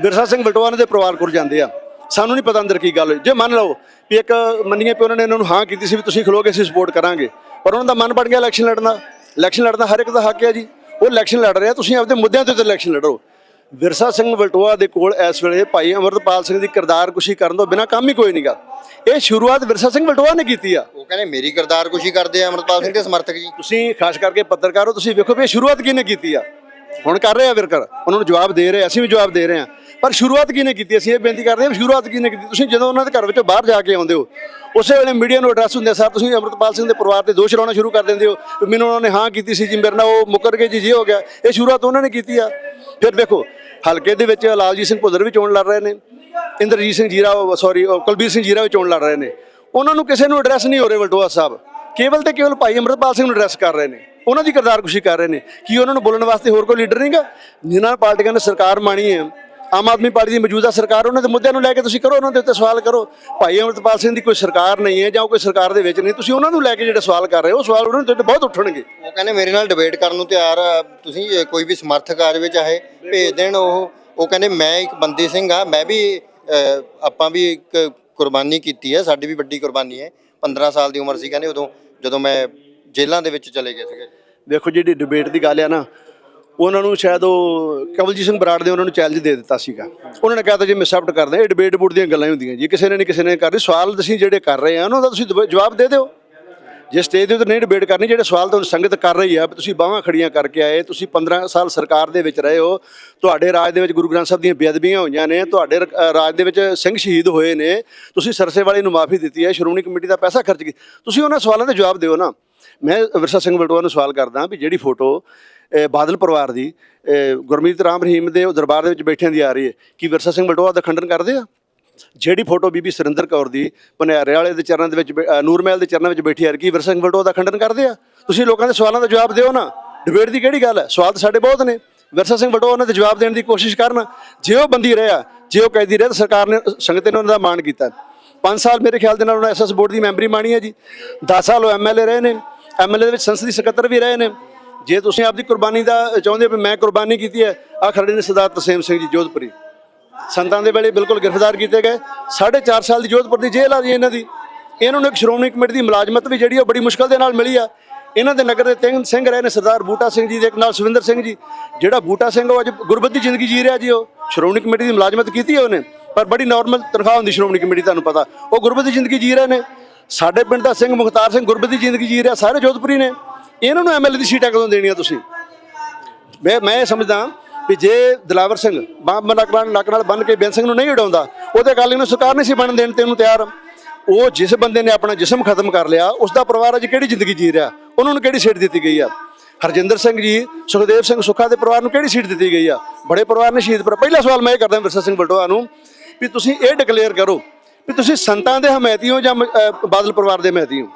ਵਿਰਸਾ ਸਿੰਘ ਬਲਟੋਆ ਦੇ ਪਰਿਵਾਰ ਕੋਲ ਜਾਂਦੇ ਆ। ਸਾਨੂੰ ਨਹੀਂ ਪਤਾ ਅੰਦਰ ਕੀ ਗੱਲ ਹੋਈ। ਜੇ ਮੰਨ ਲਓ ਵੀ ਇੱਕ ਮੰਨੀਏ ਵੀ ਉਹਨਾਂ ਨੇ ਇਹਨਾਂ ਨੂੰ ਹਾਂ ਕੀਤੀ ਸੀ ਵੀ ਤੁਸੀਂ ਖਲੋਗੇ, ਅਸੀਂ ਸਪੋਰਟ ਕਰਾਂਗੇ। ਪਰ ਉਹਨਾਂ ਦਾ ਮਨ ਬਣ ਗਿਆ ਇਲੈਕਸ਼ਨ ਲੜਨਾ ਇਲੈਕਸ਼ਨ ਲੜਨਾ ਹਰ ਇੱਕ ਦਾ ਹੱਕ ਹੈ ਜੀ। ਉਹ ਇਲੈਕਸ਼ਨ ਲੜ ਰਿਹਾ ਤੁਸੀਂ ਆਪਦੇ ਮੁੱਦਿਆਂ ਤੇ ਇਲੈਕਸ਼ਨ ਲੜੋ। ਵਿਰਸਾ ਸਿੰਘ ਬਲਟੋਆ ਦੇ ਕੋਲ ਇਸ ਵੇਲੇ ਭਾਈ ਅਮਰਤਪਾਲ ਸਿੰਘ ਦੀ ਕਿਰਦਾਰਕੁਸ਼ੀ ਕਰਨ ਤੋਂ ਬਿਨਾਂ ਕੰਮ ਹੀ ਕੋਈ ਨਹੀਂਗਾ ਇਹ ਸ਼ੁਰੂਆਤ ਵਿਰਸਾ ਸਿੰਘ ਬਲਟੋਆ ਨੇ ਕੀਤੀ ਆ। ਉਹ ਕਹਿੰਦੇ ਮੇਰੀ ਕਿਰਦਾਰ ਕੁਸ਼ੀ ਕਰਦੇ ਆ ਅਮਰਪਾਲ ਸਿੰਘ ਦੇ ਸਮਰਥਕ ਜੀ। ਤੁਸੀਂ ਖਾਸ ਕਰਕੇ ਪੱਤਰਕਾਰ ਹੋ ਤੁਸੀਂ ਵੇਖੋ ਵੀ ਇਹ ਸ਼ੁਰੂਆਤ ਕਿਹਨੇ ਕੀਤੀ ਆ। ਹੁਣ ਕਰ ਰਹੇ ਆ ਵਿਰਕਰ। ਉਹਨਾਂ ਨੂੰ ਜਵਾਬ ਦੇ ਰਹੇ ਅਸੀਂ ਵੀ ਜਵਾਬ ਦੇ ਰਹੇ ਆ। ਪਰ ਸ਼ੁਰੂਆਤ ਕਿਹਨੇ ਕੀਤੀ? ਅਸੀਂ ਇਹ ਬੇਨਤੀ ਕਰਦੇ ਹਾਂ ਵੀ ਸ਼ੁਰੂਆਤ ਕਿਹਨੇ ਕੀਤੀ? ਤੁਸੀਂ ਜਦੋਂ ਉਹਨਾਂ ਦੇ ਘਰ ਵਿੱਚੋਂ ਬਾਹਰ ਜਾ ਕੇ ਆਉਂਦੇ ਹੋ, ਉਸੇ ਵੇਲੇ ਮੀਡੀਆ ਨੂੰ ਐਡਰੈਸ ਹੁੰਦੇ ਸਰ, ਤੁਸੀਂ ਅਮਰਤਪਾਲ ਸਿੰਘ ਦੇ ਪਰਿਵਾਰ ਤੇ ਦੋਸ਼ ਲਾਉਣਾ ਸ਼ੁਰੂ ਕਰ ਦਿੰਦੇ ਹੋ। ਵੀ ਮੈਨੂੰ ਉਹਨਾਂ ਨੇ ਹਾਂ ਕੀਤੀ ਸੀ ਜੀ, ਮੇਰੇ ਨਾਲ ਉਹ ਮੁੱਕਰ ਗਏ ਜੀ, ਜੇ ਹੋ ਗਿਆ। ਇਹ ਸ਼ੁਰੂਆਤ ਉਹਨਾਂ ਨੇ ਕੀਤੀ ਆ। ਫਿਰ ਦੇਖੋ, ਹਲਕੇ ਦੇ ਵਿੱਚ ਲਾਲਜੀਤ ਸਿੰਘ ਭੁੱਲਰ ਵੀ ਚੋਣ ਲੜ ਰਹੇ ਨੇ, ਇੰਦਰਜੀਤ ਸਿੰਘ ਜੀਰਾ ਸੌਰੀ ਕੁਲਬੀਰ ਸਿੰਘ ਜੀਰਾ ਵੀ ਚੋਣ ਲੜ ਰਹੇ ਨੇ। ਉਹਨਾਂ ਨੂੰ ਕਿਸੇ ਨੂੰ ਐਡਰੈਸ ਨਹੀਂ ਹੋ ਰਿਹਾ, ਵਲਟੋਆ ਸਾਹਿਬ। ਕੇਵਲ ਤੇ ਕੇਵਲ ਭਾਈ ਅਮਰਤਪਾਲ ਸਿੰਘ ਨੂੰ ਐਡਰੈਸ ਕਰ ਰਹੇ ਨੇ। ਉਹਨਾਂ ਦੀ ਕਿਰਦਾਰਕੁਸ਼ੀ ਕਰ ਰਹੇ ਨੇ। ਕੀ ਉਹਨਾਂ ਨੂੰ ਬੋਲਣ ਵਾਸਤੇ ਹੋਰ ਕੋਈ ਲੀਡਰ ਨਹੀਂਗਾ? ਜਿਨ੍ਹਾਂ ਪਾਰਟੀਆਂ ਨੇ ਸਰਕਾਰ ਮਾਣੀ ਹੈ ਆਮ ਆਦਮੀ ਪਾਰਟੀ ਦੀ ਮੌਜੂਦਾ ਸਰਕਾਰ ਉਹਨਾਂ ਦੇ ਮੁੱਦਿਆਂ ਨੂੰ ਲੈ ਕੇ ਤੁਸੀਂ ਕਰੋ ਉਹਨਾਂ ਦੇ ਉੱਤੇ ਸਵਾਲ ਕਰੋ। ਭਾਈ ਅਮਰਤਪਾਲ ਸਿੰਘ ਦੀ ਕੋਈ ਸਰਕਾਰ ਨਹੀਂ ਹੈ ਜਾਂ ਉਹ ਕੋਈ ਸਰਕਾਰ ਦੇ ਵਿੱਚ ਨਹੀਂ ਤੁਸੀਂ ਉਹਨਾਂ ਨੂੰ ਲੈ ਕੇ ਜਿਹੜੇ ਸਵਾਲ ਕਰ ਰਹੇ ਹੋ ਉਹ ਸਵਾਲ ਉਹਨਾਂ ਦੇ ਉੱਤੇ ਬਹੁਤ ਉੱਠਣਗੇ। ਉਹ ਕਹਿੰਦੇ ਮੇਰੇ ਨਾਲ ਡਿਬੇਟ ਕਰਨ ਨੂੰ ਤਿਆਰ ਆ ਤੁਸੀਂ ਜੇ ਕੋਈ ਵੀ ਸਮਰਥਕ ਆ ਜਾਵੇ ਚਾਹੇ ਭੇਜ ਦੇਣ ਉਹ ਉਹ ਕਹਿੰਦੇ ਮੈਂ ਇੱਕ ਬੰਦੀ ਸਿੰਘ ਆ ਮੈਂ ਵੀ ਅਹ, ਆਪਾਂ ਵੀ ਇੱਕ ਕੁਰਬਾਨੀ ਕੀਤੀ ਹੈ ਸਾਡੀ ਵੀ ਵੱਡੀ ਕੁਰਬਾਨੀ ਹੈ। 15 ਸਾਲ ਦੀ ਉਮਰ ਸੀ ਕਹਿੰਦੇ ਉਦੋਂ ਜਦੋਂ ਮੈਂ ਜੇਲ੍ਹਾਂ ਦੇ ਵਿੱਚ ਚਲੇ ਗਏ ਸੀਗੇ। ਦੇਖੋ ਜਿਹੜੀ ਡਿਬੇਟ ਦੀ ਗੱਲ ਆ ਨਾ ਉਹਨਾਂ ਨੂੰ ਸ਼ਾਇਦ ਉਹ ਕਵਲਜੀਤ ਸਿੰਘ ਬਰਾੜ ਦੇ ਉਹਨਾਂ ਨੂੰ ਚੈਲੰਜ ਦੇ ਦਿੱਤਾ ਸੀਗਾ। ਉਹਨਾਂ ਨੇ ਕਿਹਾ ਤਾਂ ਜੀ ਮੈਂ ਸਬਟ ਕਰਦਾ ਇਹ ਡਿਬੇਟ ਬੁੱਟ ਦੀਆਂ ਗੱਲਾਂ ਹੀ ਹੁੰਦੀਆਂ ਜੀ। ਕਿਸੇ ਨੇ ਨਹੀਂ ਕਿਸੇ ਨੇ ਕਰ ਰਹੀ, ਸਵਾਲ ਤੁਸੀਂ ਜਿਹੜੇ ਕਰ ਰਹੇ ਆ, ਉਹਨਾਂ ਦਾ ਤੁਸੀਂ ਦਬ- ਜਵਾਬ ਦੇ ਦਿਓ। ਜੇ ਸਟੇਜ ਦੇ ਉੱਤੇ ਨਹੀਂ ਡਿਬੇਟ ਕਰਨੀ, ਜਿਹੜੇ ਸਵਾਲ ਤੁਹਾਨੂੰ ਸੰਗਤ ਕਰ ਰਹੀ ਆ, ਤੁਸੀਂ ਬਾਹਾਂ ਖੜੀਆਂ ਕਰਕੇ ਆਏ, ਤੁਸੀਂ 15 ਸਾਲ ਸਰਕਾਰ ਦੇ ਵਿੱਚ ਰਹੇ ਹੋ, ਤੁਹਾਡੇ ਰਾਜ ਦੇ ਵਿੱਚ ਗੁਰੂ ਗ੍ਰੰਥ ਸਾਹਿਬ ਦੀਆਂ ਬੇਅਦਬੀਆਂ ਹੋਈਆਂ ਨੇ, ਤੁਹਾਡੇ ਰਾਜ ਦੇ ਵਿੱਚ ਸਿੰਘ ਸ਼ਹੀਦ ਹੋਏ ਨੇ, ਤੁਸੀਂ ਸਰਸੇ ਵਾਲੇ ਨੂੰ ਮਾਫੀ ਦਿੱਤੀ ਹੈ ਸ਼੍ਰੋਮਣੀ ਕਮੇਟੀ ਦਾ ਪੈਸਾ ਖਰਚ ਕੀਤਾ ਤੁਸੀਂ ਉਹਨਾਂ ਸਵਾਲਾਂ ਦੇ ਜਵਾਬ ਦਿਓ ਨਾ। ਮੈਂ ਵਿਰਸਾ ਸਿੰਘ ਬਲਟੋਆ ਨੂੰ ਸਵਾਲ ਕਰਦਾ ਵੀ ਜਿਹੜੀ ਫੋਟੋ ਬਾਦਲ ਪਰਿਵਾਰ ਦੀ ਗੁਰਮੀਤ ਰਾਮ ਰਹੀਮ ਦੇ ਦਰਬਾਰ ਦੇ ਵਿੱਚ ਬੈਠਿਆਂ ਦੀ ਆ ਰਹੀ ਹੈ। ਕੀ ਵਿਰਸਾ ਸਿੰਘ ਬਲਟੋਆ ਦਾ ਖੰਡਨ ਕਰਦੇ ਆ? ਜਿਹੜੀ ਫੋਟੋ ਬੀਬੀ ਸੁਰਿੰਦਰ ਕੌਰ ਦੀ ਪਨਿਆਰੇ ਵਾਲੇ ਦੇ ਚਰਨਾਂ ਦੇ ਵਿੱਚ ਬੈ- ਅ, ਦੇ ਚਰਨਾਂ ਵਿੱਚ ਬੈਠੀ ਆ ਰਹੀ ਕੀ ਵਿਰਸਾ ਸਿੰਘ ਬਲਟੋਆ ਦਾ ਖੰਡਨ ਕਰਦੇ ਆ? ਤੁਸੀਂ ਲੋਕਾਂ ਦੇ ਸਵਾਲਾਂ ਦਾ ਜਵਾਬ ਦਿਓ ਨਾ। ਡਿਬੇਟ ਦੀ ਕਿਹੜੀ ਗੱਲ ਹੈ? ਸਵਾਲ ਤਾਂ ਸਾਡੇ ਬਹੁਤ ਨੇ। ਵਿਰਸਾ ਸਿੰਘ ਬਲਟੋਆ ਉਹਨਾਂ ਦੇ ਜਵਾਬ ਦੇਣ ਦੀ ਕੋਸ਼ਿਸ਼ ਕਰਨ। ਜੇ ਉਹ ਬੰਦੀ ਰਿਹਾ ਜੇ ਉਹ ਕੈਦੀ ਰਿਹਾ ਤਾਂ ਸਰਕਾਰ ਨੇ ਸੰਗਤ ਨੇ ਉਹਨਾਂ ਦਾ ਮਾਣ ਕੀਤਾ। 5 ਸਾਲ ਮੇਰੇ ਖਿਆਲ ਦੇ ਨਾਲ ਉਹਨਾਂ ਐਸਐਸ ਬੋਰਡ ਦੀ ਮੈਂਬਰੀ ਮਾਣੀ ਹੈ ਜੀ। 10 ਸਾਲ ਉਹ ਐਮਐਲਏ ਰਹੇ ਨੇ। ਐਮਐਲਏ ਦੇ ਵਿੱਚ ਸੰਸਦੀ ਸਕੱਤਰ ਵੀ ਰਹੇ ਨੇ। ਜੇ ਤੁਸੀਂ ਆਪਦੀ ਕੁਰਬਾਨੀ ਦਾ ਚਾਹੁੰਦੇ ਹੋ ਵੀ ਮੈਂ ਕੁਰਬਾਨੀ ਕੀਤੀ ਹੈ ਆ ਖੜੇ ਨੇ ਸਰਦਾਰ ਤਸੀਮ ਸਿੰਘ ਜੀ ਜੋਧਪੁਰੀ। ਸੰਤਾਂ ਦੇ ਵੇਲੇ ਬਿਲਕੁਲ ਗ੍ਰਿਫਤਾਰ ਕੀਤੇ ਗਏ। 4.5 ਸਾਲ ਦੀ ਜੋਧਪੁਰ ਦੀ ਜੇਲ੍ਹ ਆ ਜੀ ਇਹਨਾਂ ਦੀ। ਇਹਨਾਂ ਨੂੰ ਇੱਕ ਸ਼੍ਰੋਮਣੀ ਕਮੇਟੀ ਦੀ ਮੁਲਾਜ਼ਮਤ ਵੀ ਜਿਹੜੀ ਆ ਉਹ ਬੜੀ ਮੁਸ਼ਕਲ ਦੇ ਨਾਲ ਮਿਲੀ ਆ। ਇਹਨਾਂ ਦੇ ਨਗਰ ਦੇ ਤਿੰਨ ਸਿੰਘ ਰਹੇ ਨੇ, ਸਰਦਾਰ ਬੂਟਾ ਸਿੰਘ ਜੀ ਦੇ ਇੱਕ ਨਾਲ ਸੁਵਿੰਦਰ ਸਿੰਘ ਜੀ। ਜਿਹੜਾ ਬੂਟਾ ਸਿੰਘ ਉਹ ਅੱਜ ਗੁਰਬਤ ਦੀ ਜ਼ਿੰਦਗੀ ਜੀ ਰਿਹਾ ਜੀ ਉਹ। ਸ਼੍ਰੋਮਣੀ ਕਮੇਟੀ ਦੀ ਮੁਲਾਜ਼ਮਤ ਕੀਤੀ ਹੈ ਉਹਨੇ, ਪਰ ਬੜੀ ਨਾਰਮਲ ਤਨਖਾਹ ਹੁੰਦੀ ਸ਼੍ਰੋਮਣੀ ਕਮੇਟੀ, ਤੁਹਾਨੂੰ ਪਤਾ। ਉਹ ਗੁਰਬਤ ਦੀ ਜ਼ਿੰਦਗੀ ਜੀ ਰਹੇ ਨੇ। ਸਾਡੇ ਪਿੰਡ ਦਾ ਸਿੰਘ ਮੁਖਤਾਰ ਸਿੰਘ ਗੁਰਬਤ ਦੀ ਜ਼ਿੰਦਗੀ ਜੀ ਰਿਹਾ, ਸਾਰੇ ਜੋਧਪੁਰੀ ਨੇ। ਇਹਨਾਂ ਨੂੰ ਐਮਐਲਏ ਦੀ ਸੀਟਾਂ ਕਦੋਂ ਦੇਣੀਆਂ ਤੁਸੀਂ। ਮੈਂ ਮੈਂ ਇਹ ਸਮਝਦਾ ਵੀ ਜੇ ਦਲਾਵਰ ਸਿੰਘ ਬੰਬ ਨੱਕ ਨੱਕ ਨਾਲ ਬੰਨ ਕੇ ਬੇਅੰਤ ਸਿੰਘ ਨੂੰ ਨਹੀਂ ਉਡਾਉਂਦਾ, ਉਹਦੇ ਅਕਾਲੀ ਨੂੰ ਸਰਕਾਰ ਨਹੀਂ ਸੀ ਬਣਨ ਦੇਣ ਤੇ ਉਹਨੂੰ ਤਿਆਰ। ਉਹ ਜਿਸ ਬੰਦੇ ਨੇ ਆਪਣਾ ਜਿਸਮ ਖਤਮ ਕਰ ਲਿਆ ਉਸ ਦਾ ਪਰਿਵਾਰ ਅੱਜ ਕਿਹੜੀ ਜ਼ਿੰਦਗੀ ਜੀ ਰਿਹਾ? ਉਹਨਾਂ ਨੂੰ ਕਿਹੜੀ ਸੀਟ ਦਿੱਤੀ ਗਈ ਆ? ਹਰਜਿੰਦਰ ਸਿੰਘ ਜੀ, ਸੁਖਦੇਵ ਸਿੰਘ ਸੁੱਖਾ ਦੇ ਪਰਿਵਾਰ ਨੂੰ ਕਿਹੜੀ ਸੀਟ ਦਿੱਤੀ ਗਈ ਆ? ਬੜੇ ਪਰਿਵਾਰ ਨੇ ਸ਼ਹੀਦ ਪਰ ਪਹਿਲਾ ਸਵਾਲ ਮੈਂ ਇਹ ਕਰਦਾ ਵਿਰਸਾ ਸਿੰਘ ਬਲਟੋਆ ਨੂੰ ਵੀ ਤੁਸੀਂ ਇਹ ਡਿਕਲੇਅਰ ਕਰੋ ਵੀ ਤੁਸੀਂ ਸੰਤਾਂ ਦੇ ਹਮਾਇਤੀ ਹੋ ਜਾਂ ਬਾਦਲ ਪਰਿਵਾਰ ਦੇ ਹਮਾਇਤੀ ਹੋ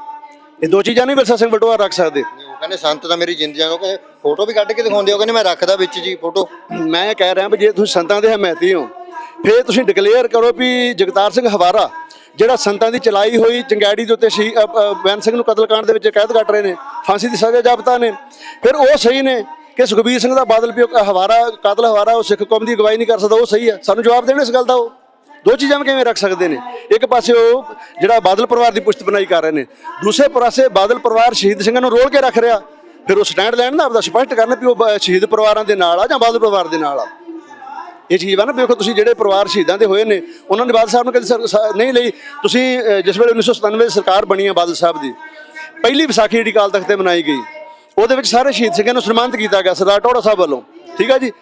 ਇਹ ਦੋ ਚੀਜ਼ਾਂ ਨਹੀਂ ਵਿਰਸਾ ਸਿੰਘ ਬਲਟੋਆ ਰੱਖ ਸਕਦੇ। ਕਹਿੰਦੇ ਸੰਤ ਤਾਂ ਮੇਰੀ ਜ਼ਿੰਦਗੀ ਜਾਨੋ ਕਿ ਫੋਟੋ ਵੀ ਕੱਢ ਕੇ ਦਿਖਾਉਂਦੇ ਹੋ ਕਹਿੰਦੇ ਮੈਂ ਰੱਖਦਾ ਵਿੱਚ ਜੀ ਫੋਟੋ। ਮੈਂ ਕਹਿ ਰਿਹਾ ਵੀ ਜੇ ਤੁਸੀਂ ਸੰਤਾਂ ਦੇ ਹਮਾਇਤੀ ਹੋ, ਫਿਰ ਤੁਸੀਂ ਡਿਕਲੇਅਰ ਕਰੋ ਵੀ ਜਗਤਾਰ ਸਿੰਘ ਹਵਾਰਾ, ਜਿਹੜਾ ਸੰਤਾਂ ਦੀ ਚਲਾਈ ਹੋਈ ਚੰਗੈੜੀ ਦੇ ਉੱਤੇ ਸ਼ੀ ਬੈਨ ਸਿੰਘ ਨੂੰ ਕਤਲ ਕਾਂਡ ਦੇ ਵਿੱਚ ਕੈਦ ਕੱਟ ਰਹੇ ਨੇ, ਫਾਂਸੀ ਦੀ ਸਜ਼ਾ ਜਾਬਤਾ ਨੇ, ਫਿਰ ਉਹ ਸਹੀ ਨੇ ਕਿ ਸੁਖਬੀਰ ਸਿੰਘ ਦਾ ਬਾਦਲ ਪਿਓ ਹਵਾਰਾ, ਕਾਤਲ ਹਵਾਰਾ, ਉਹ ਸਿੱਖ ਕੌਮ ਦੀ ਅਗਵਾਈ ਨਹੀਂ ਕਰ ਸਕਦਾ, ਉਹ ਸਹੀ ਹੈ। ਸਾਨੂੰ ਜਵਾਬ ਦੇਣ ਇਸ ਗੱਲ ਦਾ ਉਹ। ਦੋ ਚੀਜ਼ਾਂ ਨੂੰ ਕਿਵੇਂ ਰੱਖ ਸਕਦੇ ਨੇ? ਇੱਕ ਪਾਸੇ ਉਹ ਜਿਹੜਾ ਬਾਦਲ ਪਰਿਵਾਰ ਦੀ ਪੁਸ਼ਤ ਬਣਾਈ ਕਰ ਰਹੇ ਨੇ। ਦੂਸਰੇ ਪਾਸੇ ਬਾਦਲ ਪਰਿਵਾਰ ਸ਼ਹੀਦ ਸਿੰਘਾਂ ਨੂੰ ਰੋਲ ਕੇ ਰੱਖ ਰਿਹਾ। ਫਿਰ ਉਹ ਸਟੈਂਡ ਲੈਣ ਨਾ ਆਪਦਾ ਸਪਸ਼ਟ ਕਰਨ ਵੀ ਉਹ ਸ਼ਹੀਦ ਪਰਿਵਾਰਾਂ ਦੇ ਨਾਲ ਆ ਜਾਂ ਬਾਦਲ ਪਰਿਵਾਰ ਦੇ ਨਾਲ ਆ? ਇਹ ਚੀਜ਼ ਵਾ ਨਾ, ਵੇਖੋ ਤੁਸੀਂ ਜਿਹੜੇ ਪਰਿਵਾਰ ਸ਼ਹੀਦਾਂ ਦੇ ਹੋਏ ਨੇ, ਉਹਨਾਂ ਨੇ ਬਾਦਲ ਸਾਹਿਬ ਨੂੰ ਕਦੇ ਨਹੀਂ ਲਈ। ਤੁਸੀਂ ਜਿਸ ਵੇਲੇ 1997 ਦੀ ਸਰਕਾਰ ਬਣੀ ਹੈ ਬਾਦਲ ਸਾਹਿਬ ਦੀ, ਪਹਿਲੀ ਵਿਸਾਖੀ ਜਿਹੜੀ ਕਾਲ ਤਖਤ ਤੇ ਮਨਾਈ ਗਈ, ਉਹਦੇ ਵਿੱਚ ਸਾਰੇ ਸ਼ਹੀਦ ਸਿੰਘਾਂ ਨੂੰ ਸਨਮਾਨਿਤ ਕੀਤਾ ਗਿਆ ਸਰਦਾਰ ਟੋੜਾ ਸਾਹਿਬ ਵੱਲੋਂ। ਠੀਕ ਆ ਜੀ?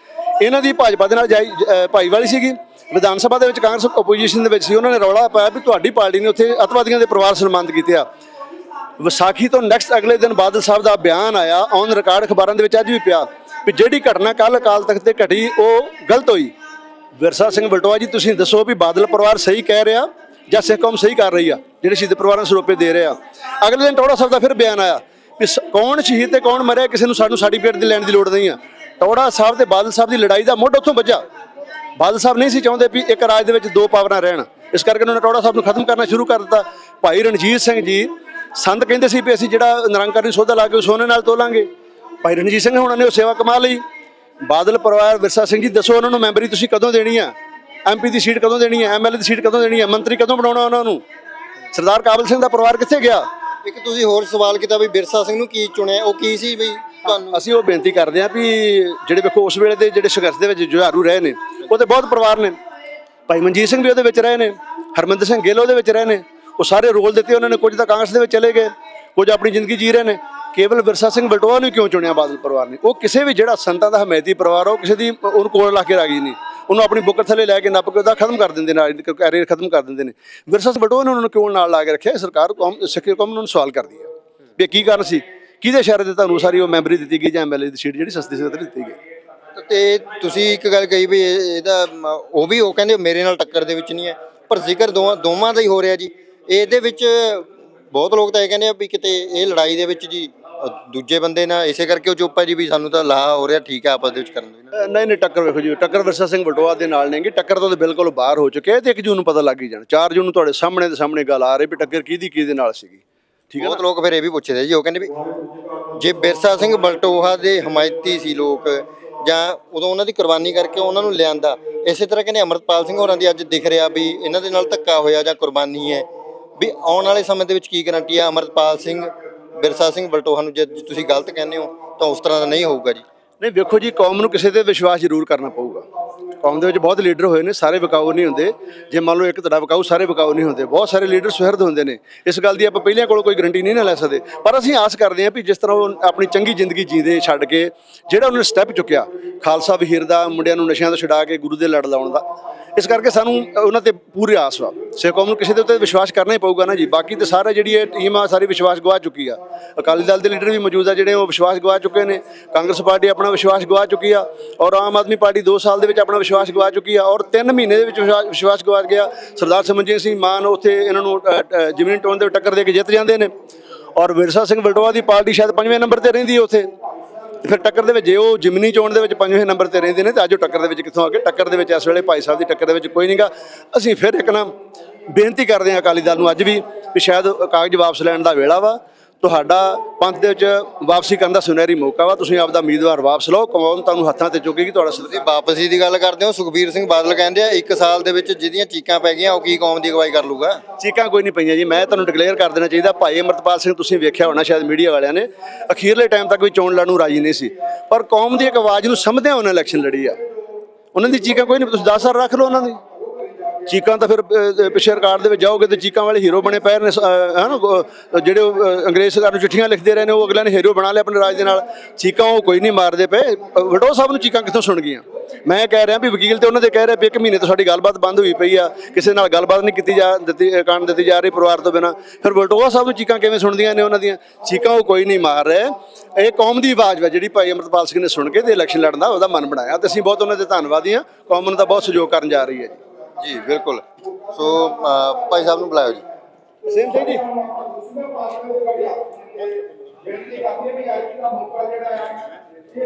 ਇਹਨਾਂ ਦੀ ਭਾਜਪਾ ਦੇ ਨਾਲ ਜਾਈ- ਭਾਈਵਾਲੀ ਸੀਗੀ। ਵਿਧਾਨ ਸਭਾ ਦੇ ਵਿੱਚ ਕਾਂਗਰਸ ਆਪੋਜੀਸ਼ਨ ਦੇ ਵਿੱਚ ਸੀ, ਉਹਨਾਂ ਨੇ ਰੌਲਾ ਪਾਇਆ ਵੀ ਤੁਹਾਡੀ ਪਾਰਟੀ ਨੇ ਉੱਥੇ ਅਤਵਾਦੀਆਂ ਦੇ ਪਰਿਵਾਰ ਸਨਮਾਨਿਤ ਕੀਤੇ ਆ। ਵਿਸਾਖੀ ਤੋਂ ਨੈਕਸਟ ਅਗਲੇ ਦਿਨ ਬਾਦਲ ਸਾਹਿਬ ਦਾ ਬਿਆਨ ਆਇਆ ਔਨ ਰਿਕਾਰਡ ਅਖਬਾਰਾਂ ਦੇ ਵਿੱਚ ਅੱਜ ਵੀ ਪਿਆ ਵੀ ਜਿਹੜੀ ਘਟਨਾ ਕੱਲ ਅਕਾਲ ਤਖਤ ਤੇ ਘਟੀ, ਉਹ ਗਲਤ ਹੋਈ। ਵਿਰਸਾ ਸਿੰਘ ਬਲਟੋਆ ਜੀ, ਤੁਸੀਂ ਦੱਸੋ ਵੀ ਬਾਦਲ ਪਰਿਵਾਰ ਸਹੀ ਕਹਿ ਰਿਹਾ ਜਾਂ ਸਿੱਖ ਕੌਮ ਸਹੀ ਕਰ ਰਹੀ ਆ, ਜਿਹੜੇ ਸ਼ਹੀਦ ਪਰਿਵਾਰਾਂ ਨੂੰ ਸਰੋਪੇ ਦੇ ਰਹੇ ਆ? ਅਗਲੇ ਦਿਨ ਟੋੜਾ ਸਾਹਿਬ ਦਾ ਫਿਰ ਬਿਆਨ ਆਇਆ ਵੀ ਕੌਣ ਸ਼ਹੀਦ ਤੇ ਕੌਣ ਮਰਿਆ, ਕਿਸੇ ਨੂੰ ਸਾਨੂੰ ਸਰਟੀਫਿਕੇਟ ਦੀ ਲੈਣ ਦੀ ਲੋੜ ਨਹੀਂ ਆ। ਟੋੜਾ ਸਾਹਿਬ ਤੇ ਬਾਦਲ ਸਾਹਿਬ ਦੀ ਲੜਾਈ ਦਾ ਮੁੱਢ ਉੱਥੋਂ ਵੱਜਾ ਬਾਦਲ ਸਾਹਿਬ ਨਹੀਂ ਸੀ ਚਾਹੁੰਦੇ ਵੀ ਇੱਕ ਰਾਜ ਦੇ ਵਿੱਚ ਦੋ ਪਾਵਰਾਂ ਰਹਿਣ। ਇਸ ਕਰਕੇ ਉਹਨਾਂ ਨੇ ਟੋੜਾ ਸਾਹਿਬ ਨੂੰ ਖਤਮ ਕਰਨਾ ਸ਼ੁਰੂ ਕਰ ਦਿੱਤਾ। ਭਾਈ ਰਣਜੀਤ ਸਿੰਘ ਜੀ ਸੰਤ ਕਹਿੰਦੇ ਸੀ ਵੀ ਅਸੀਂ ਜਿਹੜਾ ਨਿਰੰਕਾਰ ਨੂੰ ਸੋਧਾ ਲਾ ਕੇ ਉਹ ਸੋਨੇ ਨਾਲ ਤੋਲਾਂਗੇ। ਭਾਈ ਰਣਜੀਤ ਸਿੰਘ ਹੁਣਾਂ ਨੇ ਉਹ ਸੇਵਾ ਕਮਾ ਲਈ। ਬਾਦਲ ਪਰਿਵਾਰ ਵਿਰਸਾ ਸਿੰਘ ਜੀ, ਦੱਸੋ ਉਹਨਾਂ ਨੂੰ ਮੈਂਬਰੀ ਤੁਸੀਂ ਕਦੋਂ ਦੇਣੀ ਆ? ਐਮਪੀ ਦੀ ਸੀਟ ਕਦੋਂ ਦੇਣੀ ਆ? ਐਮਐਲਏ ਦੀ ਸੀਟ ਕਦੋਂ ਦੇਣੀ ਆ? ਮੰਤਰੀ ਕਦੋਂ ਬਣਾਉਣਾ ਉਹਨਾਂ ਨੂੰ? ਸਰਦਾਰ ਕਾਬਲ ਸਿੰਘ ਦਾ ਪਰਿਵਾਰ ਕਿੱਥੇ ਗਿਆ? ਇੱਕ ਤੁਸੀਂ ਹੋਰ ਸਵਾਲ ਕੀਤਾ ਵੀ ਬਿਰਸਾ ਸਿੰਘ ਨੂੰ ਕੀ ਚੁਣਿਆ? ਉਹ ਕੀ ਸੀ ਬਈ? ਤੁਹਾਨੂੰ? ਅਸੀਂ ਉਹ ਬੇਨਤੀ ਕਰਦੇ ਹਾਂ ਵੀ ਜਿਹੜੇ ਵੇਖੋ ਉਸ ਵੇਲੇ ਦੇ ਜਿਹੜੇ ਸੰਘਰਸ਼ ਦੇ ਵਿੱਚ ਜੁਝਾਰੂ ਰਹੇ ਨੇ, ਉਹ ਤੇ ਬਹੁਤ ਪਰਿਵਾਰ ਨੇ। ਭਾਈ ਮਨਜੀਤ ਸਿੰਘ ਵੀ ਉਹਦੇ ਵਿੱਚ ਰਹੇ ਨੇ, ਹਰਮਿੰਦਰ ਸਿੰਘ ਗਿੱਲ ਉਹਦੇ ਵਿੱਚ ਰਹੇ ਨੇ। ਉਹ ਸਾਰੇ ਰੋਲ ਦਿੱਤੇ ਉਹਨਾਂ ਨੇ, ਕੁਝ ਤਾਂ ਕਾਂਗਰਸ ਦੇ ਵਿੱਚ ਚਲੇ ਗਏ, ਕੁਝ ਆਪਣੀ ਜ਼ਿੰਦਗੀ ਜੀ ਰਹੇ ਨੇ। ਕੇਵਲ ਵਿਰਸਾ ਸਿੰਘ ਬਲਟੋਆ ਨੂੰ ਕਿਉਂ ਚੁਣਿਆ ਬਾਦਲ ਪਰਿਵਾਰ ਨੇ? ਉਹ ਕਿਸੇ ਵੀ ਜਿਹੜਾ ਸੰਤਾਂ ਦਾ ਹਮੈਤੀ ਪਰਿਵਾਰ ਉਹ ਕਿਸੇ ਦੀ ਉਹਨੂੰ ਕੋਲ ਲਾ ਕੇ ਰਾਗੀ ਨਹੀਂ। ਉਹਨੂੰ ਆਪਣੀ ਬੁੱਕਰ ਥੱਲੇ ਲੈ ਕੇ ਨੱਪ ਕੇ ਉਹਦਾ ਖਤਮ ਕਰ ਦਿੰਦੇ ਨੇ ਕੈਰੀਅਰ ਖਤਮ ਕਰ ਦਿੰਦੇ ਨੇ। ਵਿਰਸਾ ਸਿੰਘ ਬਲਟੋਆ ਨੇ ਉਹਨਾਂ ਨੂੰ ਕਿਉਂ ਨਾਲ ਲਾ ਕੇ ਰੱਖਿਆ? ਸਰਕਾਰ ਕੌਮ, ਸਿੱਖ ਕੌਮ ਨੂੰ ਸਵਾਲ ਕਰਦੀ ਹੈ। ਵੀ ਕੀ ਕਾਰਨ ਸੀ? ਕਿਹਦੇ ਇਸ਼ਾਰੇ ਤੇ ਤੁਹਾਨੂੰ ਸਾਰੀ ਉਹ ਮੈਂਬਰੀ ਦਿੱਤੀ ਗਈ ਜਾਂ ਐਮਐਲਏ ਦੀ ਸੀਟ ਜਿਹੜੀ ਸਸਤੀ ਸੀ ਦਿੱਤੀ ਗਈ? ਤੇ ਤੁਸੀਂ ਇੱਕ ਗੱਲ ਕਹੀ ਵੀ ਇਹ- ਇਹਦਾ ਉਹ ਵੀ ਉਹ ਕਹਿੰਦੇ ਮੇਰੇ ਨਾਲ ਟੱਕਰ ਦੇ ਵਿੱਚ ਨਹੀਂ ਹੈ। ਪਰ ਜ਼ਿਕਰ ਦੋਵਾਂ ਦੋਵਾਂ ਦਾ ਹੀ ਹੋ ਰਿਹਾ ਜੀ। ਇਹਦੇ ਵਿੱਚ ਬਹੁਤ ਲੋਕ ਤਾਂ ਇਹ ਕਹਿੰਦੇ ਆ ਵੀ ਕਿਤੇ ਇਹ ਲੜਾਈ ਦੇ ਵਿੱਚ ਜੀ ਦੂਜੇ ਬੰਦੇ ਨਾਲ ਇਸੇ ਕਰਕੇ ਉਹ ਚੁੱਪ ਹੈ ਜੀ ਵੀ ਸਾਨੂੰ ਤਾਂ ਲਾਹਾ ਹੋ ਰਿਹਾ ਠੀਕ ਹੈ ਆਪਸ ਦੇ ਵਿੱਚ ਕਰਨ ਦੋ ਨਹੀਂ ਨਹੀਂ ਟੱਕਰ ਵੇਖੋ ਜੀ। ਟੱਕਰ ਵਿਰਸਾ ਸਿੰਘ ਬਲਟੋਆ ਦੇ ਨਾਲ ਨੇਗੇ ਟੱਕਰ ਤੋਂ ਤਾਂ ਬਿਲਕੁਲ ਬਾਹਰ ਹੋ ਚੁੱਕੇ ਤੇ 1 ਜੂਨ ਨੂੰ ਪਤਾ ਲੱਗ ਹੀ ਜਾਣਾ। 4 ਜੂਨ ਨੂੰ ਤੁਹਾਡੇ ਸਾਹਮਣੇ ਦੇ ਸਾਹਮਣੇ ਗੱਲ ਆ ਰਹੀ ਵੀ ਟੱਕਰ ਕਿਹਦੀ ਕਿਹਦੇ ਨਾਲ ਸੀਗੀ? ਠੀਕ ਹੈ ਬਹੁਤ ਲੋਕ ਫਿਰ ਇਹ ਵੀ ਪੁੱਛਦੇ ਜੀ ਉਹ ਕਹਿੰਦੇ ਵੀ ਜੇ ਬਿਰਸਾ ਸਿੰਘ ਬਲਟੋਹਾ ਦੇ ਹਮਾਇਤੀ ਸੀ ਲੋਕ ਜਾਂ ਉਦੋਂ ਉਹਨਾਂ ਦੀ ਕੁਰਬਾਨੀ ਕਰਕੇ ਉਹਨਾਂ ਨੂੰ ਲਿਆਂਦਾ ਇਸੇ ਤਰ੍ਹਾਂ ਕਹਿੰਦੇ ਅਮਰਤਪਾਲ ਸਿੰਘ ਹੋਰਾਂ ਦੀ ਅੱਜ ਦਿਖ ਰਿਹਾ ਵੀ ਇਹਨਾਂ ਦੇ ਨਾਲ ਧੱਕਾ ਹੋਇਆ ਜਾਂ ਕੁਰਬਾਨੀ ਹੈ। ਵੀ ਆਉਣ ਵਾਲੇ ਸਮੇਂ ਦੇ ਵਿੱਚ ਕੀ ਗਾਰੰਟੀ ਹੈ ਅਮਰਤਪਾਲ ਸਿੰਘ ਬਿਰਸਾ ਸਿੰਘ ਬਲਟੋਹਾ ਨੂੰ ਜੇ ਜੇ ਤੁਸੀਂ ਗਲਤ ਕਹਿੰਦੇ ਹੋ ਤਾਂ ਉਸ ਤਰ੍ਹਾਂ ਦਾ ਨਹੀਂ ਹੋਊਗਾ ਜੀ। ਨਹੀਂ ਵੇਖੋ ਜੀ, ਕੌਮ ਨੂੰ ਕਿਸੇ ਤੇ ਵਿਸ਼ਵਾਸ ਜ਼ਰੂਰ ਕਰਨਾ ਪਊਗਾ। ਕੌਮ ਦੇ ਵਿੱਚ ਬਹੁਤ ਲੀਡਰ ਹੋਏ ਨੇ, ਸਾਰੇ ਵਿਕਾਊ ਨਹੀਂ ਹੁੰਦੇ। ਜੇ ਮੰਨ ਲਓ ਇੱਕ ਤੁਹਾਡਾ ਵਿਕਾਊ, ਸਾਰੇ ਵਿਕਾਊ ਨਹੀਂ ਹੁੰਦੇ। ਬਹੁਤ ਸਾਰੇ ਲੀਡਰ ਸੁਹਿਰਦ ਹੁੰਦੇ ਨੇ। ਇਸ ਗੱਲ ਦੀ ਆਪਾਂ ਪਹਿਲਿਆਂ ਕੋਲ ਕੋਈ ਗਰੰਟੀ ਨਹੀਂ ਨਾ ਲੈ ਸਕਦੇ। ਪਰ ਅਸੀਂ ਆਸ ਕਰਦੇ ਹਾਂ ਵੀ ਜਿਸ ਤਰ੍ਹਾਂ ਉਹ ਆਪਣੀ ਚੰਗੀ ਜ਼ਿੰਦਗੀ ਜੀਂਦੇ ਛੱਡ ਕੇ, ਜਿਹੜਾ ਉਹਨਾਂ ਨੇ ਸਟੈਪ ਚੁੱਕਿਆ, ਖਾਲਸਾ ਵਹੀਰ ਦਾ, ਮੁੰਡਿਆਂ ਨੂੰ ਨਸ਼ਿਆਂ ਤੋਂ ਛਡਾ ਕੇ, ਗੁਰੂ ਦੇ ਲੜ ਲਾਉਣ ਦਾ। ਇਸ ਕਰਕੇ ਸਾਨੂੰ ਉਹਨਾਂ ਤੇ ਪੂਰੀ ਆਸ ਵਾ। ਸੇ ਕੌਮ ਨੂੰ ਕਿਸੇ ਦੇ ਉੱਤੇ ਵਿਸ਼ਵਾਸ ਕਰਨਾ ਹੀ ਪਊਗਾ ਨਾ ਜੀ। ਬਾਕੀ ਤੇ ਸਾਰੇ ਜਿਹੜੀ ਇਹ ਟੀਮ ਆ, ਸਾਰੀ ਵਿਸ਼ਵਾਸ ਗਵਾ ਚੁੱਕੀ ਆ। ਅਕਾਲੀ ਦਲ ਦੇ ਲੀਡਰ ਵੀ ਮੌਜੂਦ ਆ, ਜਿਹੜੇ ਉਹ ਵਿਸ਼ਵਾਸ ਗਵਾ ਚੁੱਕੇ ਨੇ। ਕਾਂਗਰਸ ਪਾਰਟੀ ਆਪਣਾ ਵਿਸ਼ਵਾਸ ਗਵਾ ਚੁੱਕੀ ਆ ਔਰ ਆਮ ਆਦਮੀ ਪਾਰਟੀ 2 ਸਾਲ ਦੇ ਵਿੱਚ ਆਪਣਾ ਵਿਸ਼ਵਾਸ ਗਵਾ ਚੁੱਕੀ ਆ ਔਰ 3 ਮਹੀਨੇ ਦੇ ਵਿੱਚ ਵਿਸ਼ਵਾਸ- ਵਿਸ਼ਵਾਸ ਗਵਾ ਗਿਆ। ਸਰਦਾਰ ਸਿਮਰਜੀਤ ਸਿੰਘ ਮਾਨ ਉੱਥੇ ਇਹਨਾਂ ਨੂੰ ਅ, ਅ, ਜ਼ਮੀਨ ਟੋਨ ਦੇ ਟੱਕਰ ਦੇ ਕੇ ਜਿੱਤ ਜਾਂਦੇ ਨੇ ਔਰ ਵਿਰਸਾ ਸਿੰਘ ਬਲਟੋਆ ਦੀ ਪਾਰਟੀ ਸ਼ਾਇਦ ਪੰਜਵੇਂ ਨੰਬਰ ਤੇ ਰਹਿੰਦੀ ਹੈ ਉੱਥੇ। ਫਿਰ ਟੱਕਰ ਦੇ ਵਿੱਚ ਜੇ ਉਹ ਜਿਮਨੀ ਚੋਣ ਦੇ ਵਿੱਚ ਪੰਜਵੇਂ ਨੰਬਰ ਤੇ ਰਹਿੰਦੇ ਨੇ ਤਾਂ ਅੱਜ ਉਹ ਟੱਕਰ ਦੇ ਵਿੱਚ ਕਿੱਥੋਂ ਆ ਕੇ ਟੱਕਰ ਦੇ ਵਿੱਚ ਇਸ ਵੇਲੇ ਭਾਈ ਸਾਹਿਬ ਦੀ ਟੱਕਰ ਦੇ ਵਿੱਚ ਕੋਈ ਨਹੀਂਗਾ ਅਸੀਂ ਫਿਰ ਇੱਕ ਨਾ ਬੇਨਤੀ ਕਰਦੇ ਹਾਂ ਅਕਾਲੀ ਦਲ ਨੂੰ ਅੱਜ ਵੀ ਵੀ ਸ਼ਾਇਦ ਕਾਗਜ਼ ਵਾਪਸ ਲੈਣ ਦਾ ਵੇਲਾ ਵਾ। ਤੁਹਾਡਾ ਪੰਥ ਦੇ ਵਿੱਚ ਵਾਪਸੀ ਕਰਨ ਦਾ ਸੁਨਹਿਰੀ ਮੌਕਾ ਵਾ। ਤੁਸੀਂ ਆਪਦਾ ਉਮੀਦਵਾਰ ਵਾਪਸ ਲਓ। ਕੌਮ ਤੁਹਾਨੂੰ ਹੱਥਾਂ ਤੇ ਚੁੱਕੇਗੀ। ਤੁਹਾਡਾ ਤੁਸੀਂ ਵਾਪਸੀ ਦੀ ਗੱਲ ਕਰਦੇ ਹੋ। ਸੁਖਬੀਰ ਸਿੰਘ ਬਾਦਲ ਕਹਿੰਦੇ ਆ ਇੱਕ ਸਾਲ ਦੇ ਵਿੱਚ ਜਿਹਦੀਆਂ ਚੀਕਾਂ ਪੈ ਗਈਆਂ ਉਹ ਕੀ ਕੌਮ ਦੀ ਅਗਵਾਈ ਕਰ ਲੂਗਾ ਚੀਕਾਂ ਕੋਈ ਨਹੀਂ ਪਈਆਂ ਜੀ। ਮੈਂ ਤੁਹਾਨੂੰ ਡਿਕਲੇਅਰ ਕਰ ਦੇਣਾ ਚਾਹੀਦਾ। ਭਾਈ ਅਮਰਤਪਾਲ ਸਿੰਘ ਤੁਸੀਂ ਵੇਖਿਆ ਹੋਣਾ ਸ਼ਾਇਦ ਮੀਡੀਆ ਵਾਲਿਆਂ ਨੇ। ਅਖੀਰਲੇ ਟਾਈਮ ਤੱਕ ਵੀ ਚੋਣ ਲੜਨ ਨੂੰ ਰਾਜੀ ਨਹੀਂ ਸੀ। ਪਰ ਕੌਮ ਦੀ ਇੱਕ ਆਵਾਜ਼ ਨੂੰ ਸਮਝਦਿਆਂ ਉਹਨਾਂ ਇਲੈਕਸ਼ਨ ਲੜੀ ਆ। ਉਹਨਾਂ ਦੀ ਚੀਕਾਂ ਕੋਈ ਨਹੀਂ। ਤੁਸੀਂ 10 ਸਾਲ ਰੱਖ ਲਓ ਉਹਨਾਂ ਦੀ। ਚੀਕਾਂ ਤਾਂ ਫਿਰ ਅਹ, ਪਿੱਛੇ ਰਿਕਾਰਡ ਦੇ ਵਿੱਚ ਜਾਓਗੇ ਤੇ ਚੀਕਾਂ ਵਾਲੇ ਹੀਰੋ ਬਣੇ ਪਏ ਨੇ ਅਹ, ਹਨਾ ਜਿਹੜੇ ਉਹ, ਅੰਗਰੇਜ਼ ਸਰਕਾਰ ਨੂੰ ਚਿੱਠੀਆਂ ਲਿਖਦੇ ਰਹੇ ਨੇ ਉਹ ਅਗਲਿਆਂ ਨੇ ਹੀਰੋ ਬਣਾ ਲਿਆ ਆਪਣੇ ਰਾਜ ਦੇ ਨਾਲ। ਚੀਕਾਂ ਉਹ ਕੋਈ ਨਹੀਂ ਮਾਰਦੇ ਪਏ। ਵਡੋ ਸਾਹਿਬ ਨੂੰ ਚੀਕਾਂ ਕਿੱਥੋਂ ਸੁਣ ਗਈਆਂ? ਮੈਂ ਕਹਿ ਰਿਹਾ ਵੀ ਵਕੀਲ ਤੇ ਉਹਨਾਂ ਦੇ ਕਹਿ ਰਿਹਾ ਵੀ ਇੱਕ ਮਹੀਨੇ ਤੋਂ ਸਾਡੀ ਗੱਲਬਾਤ ਬੰਦ ਹੋਈ ਪਈ ਆ ਕਿਸੇ ਨਾਲ ਗੱਲਬਾਤ ਨਹੀਂ ਕੀਤੀ ਜਾ ਦਿੱਤੀ ਅਹ, ਦਿੱਤੀ ਜਾ ਰਹੀ ਪਰਿਵਾਰ ਤੋਂ ਬਿਨਾ। ਫਿਰ ਵਡੋਆ ਸਾਹਿਬ ਨੂੰ ਚੀਕਾਂ ਕਿਵੇਂ ਸੁਣਦੀਆਂ ਨੇ ਉਹਨਾਂ ਦੀਆਂ? ਚੀਕਾਂ ਉਹ ਕੋਈ ਨਹੀਂ ਮਾਰ ਰਹੇ। ਇਹ ਕੌਮ ਦੀ ਆਵਾਜ਼ ਵਾ ਜਿਹੜੀ ਭਾਈ ਅਮਰਪਾਲ ਸਿੰਘ ਨੇ ਸੁਣ ਕੇ ਤੇ ਇਲੈਕਸ਼ਨ ਲੜਨ ਦਾ ਉਹਦਾ ਮਨ ਬਣਾਇਆ। ਤੇ ਅਸੀਂ ਬਹੁਤ ਉਹਨਾਂ ਦੇ ਧੰਨਵਾਦੀ ਹਾਂ। ਕੌਮ ਨੂੰ ਤਾਂ ਬਹੁਤ ਸਹਿਯੋਗ ਕਰਨ ਜਾ ਰਹੀ ਹੈ ਜੀ। ਜੀ ਬਿਲਕੁਲ। ਸੋ ਅ, ਭਾਈ ਸਾਹਿਬ ਨੂੰ ਬੁਲਾਇਓ ਜੀ। ਸੇਮ ਸਿੰਘ ਜੀ।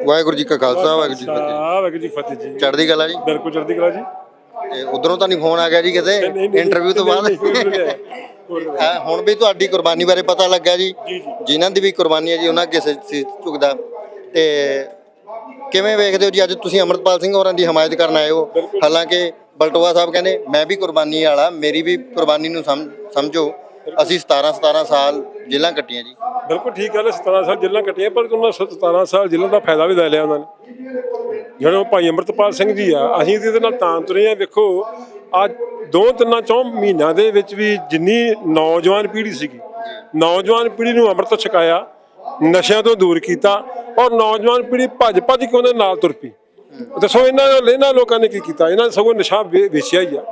ਵਾਹਿਗੁਰੂ ਜੀ ਕਾ ਖਾਲਸਾ ਵਾਹਿਗੁਰੂ ਜੀ ਕੀ ਫਤਿਹ। ਆ ਵਾਹਿਗੁਰੂ ਜੀ ਕੀ ਫਤਿਹ ਜੀ। ਚੜ੍ਹਦੀ ਕਲਾ ਜੀ। ਬਿਲਕੁਲ ਚੜ੍ਹਦੀ ਕਲਾ ਜੀ। ਤੇ ਉਧਰੋਂ ਤਾਂ ਨਹੀਂ ਫੋਨ ਆ ਗਿਆ ਜੀ ਕਿਤੇ? ਇੰਟਰਵਿਊ ਤੋਂ ਬਾਅਦ? ਹਾਂ, ਹੁਣ ਵੀ ਤੁਹਾਡੀ ਕੁਰਬਾਨੀ ਬਾਰੇ ਪਤਾ ਲੱਗਾ ਜੀ। ਜਿਨ੍ਹਾਂ ਦੀ ਵੀ ਕੁਰਬਾਨੀ ਹੈ ਜੀ ਉਹਨਾਂ ਕਿਸੇ ਸੀ ਝੁਕਦਾ। ਤੇ ਕਿਵੇਂ ਵੇਖਦੇ ਹੋ ਜੀ ਅੱਜ ਤੁਸੀਂ ਅਮਰਪਾਲ ਸਿੰਘ ਹੋਰਾਂ ਦੀ ਹਮਾਇਤ ਕਰਨ ਆਏ ਹੋ? ਹਾਲਾਂਕਿ ਬਲਟੋਆ ਸਾਹਿਬ ਕਹਿੰਦੇ, ਮੈਂ ਵੀ ਕੁਰਬਾਨੀ ਵਾਲਾ, ਮੇਰੀ ਵੀ ਕੁਰਬਾਨੀ ਨੂੰ ਸਮ- ਸਮਝੋ, ਅਸੀਂ 17 17 ਸਾਲ ਜੇਲਾਂ ਕੱਟੀਆਂ ਜੀ। ਬਿਲਕੁਲ ਠੀਕ ਗੱਲ ਹੈ 17 ਸਾਲ ਜੇਲਾਂ ਕੱਟੀਆਂ, ਪਰ ਉਹਨਾਂ 17 ਸਾਲ ਜੇਲਾਂ ਦਾ ਫਾਇਦਾ ਵੀ ਲੈ ਲਿਆ ਉਹਨਾਂ ਨੇ। ਜਿਹੜੇ ਉਹ ਭਾਈ ਅੰਮ੍ਰਿਤਪਾਲ ਸਿੰਘ ਜੀ ਆ, ਅਸੀਂ ਇਹਦੇ ਨਾਲ ਤਾਂ ਤੁਰੇ ਆ ਵੇਖੋ ਅੱਜ ਦੋ ਤਿੰਨਾਂ ਚੌਂ ਮਹੀਨਿਆਂ ਦੇ ਵਿੱਚ ਵੀ ਜਿੰਨੀ ਨੌਜਵਾਨ ਪੀੜ੍ਹੀ ਸੀਗੀ, ਨੌਜਵਾਨ ਪੀੜ੍ਹੀ ਨੂੰ ਅੰਮ੍ਰਿਤ ਛਕਾਇਆ, ਨਸ਼ਿਆਂ ਤੋਂ ਦੂਰ ਕੀਤਾ, ਔਰ ਨੌਜਵਾਨ ਪੀੜ੍ਹੀ ਭੱਜ ਭੱਜ ਕੇ ਉਹਦੇ ਨਾਲ ਤੁਰ ਪਈ। ਦੱਸੋ ਇਹਨਾਂ ਇਹਨਾਂ ਲੋਕਾਂ ਨੇ ਕੀ ਕੀਤਾ? ਇਹਨਾਂ ਨੇ ਸਗੋਂ ਨਸ਼ਾ ਵੇਚਿਆ ਹੀ ਆ।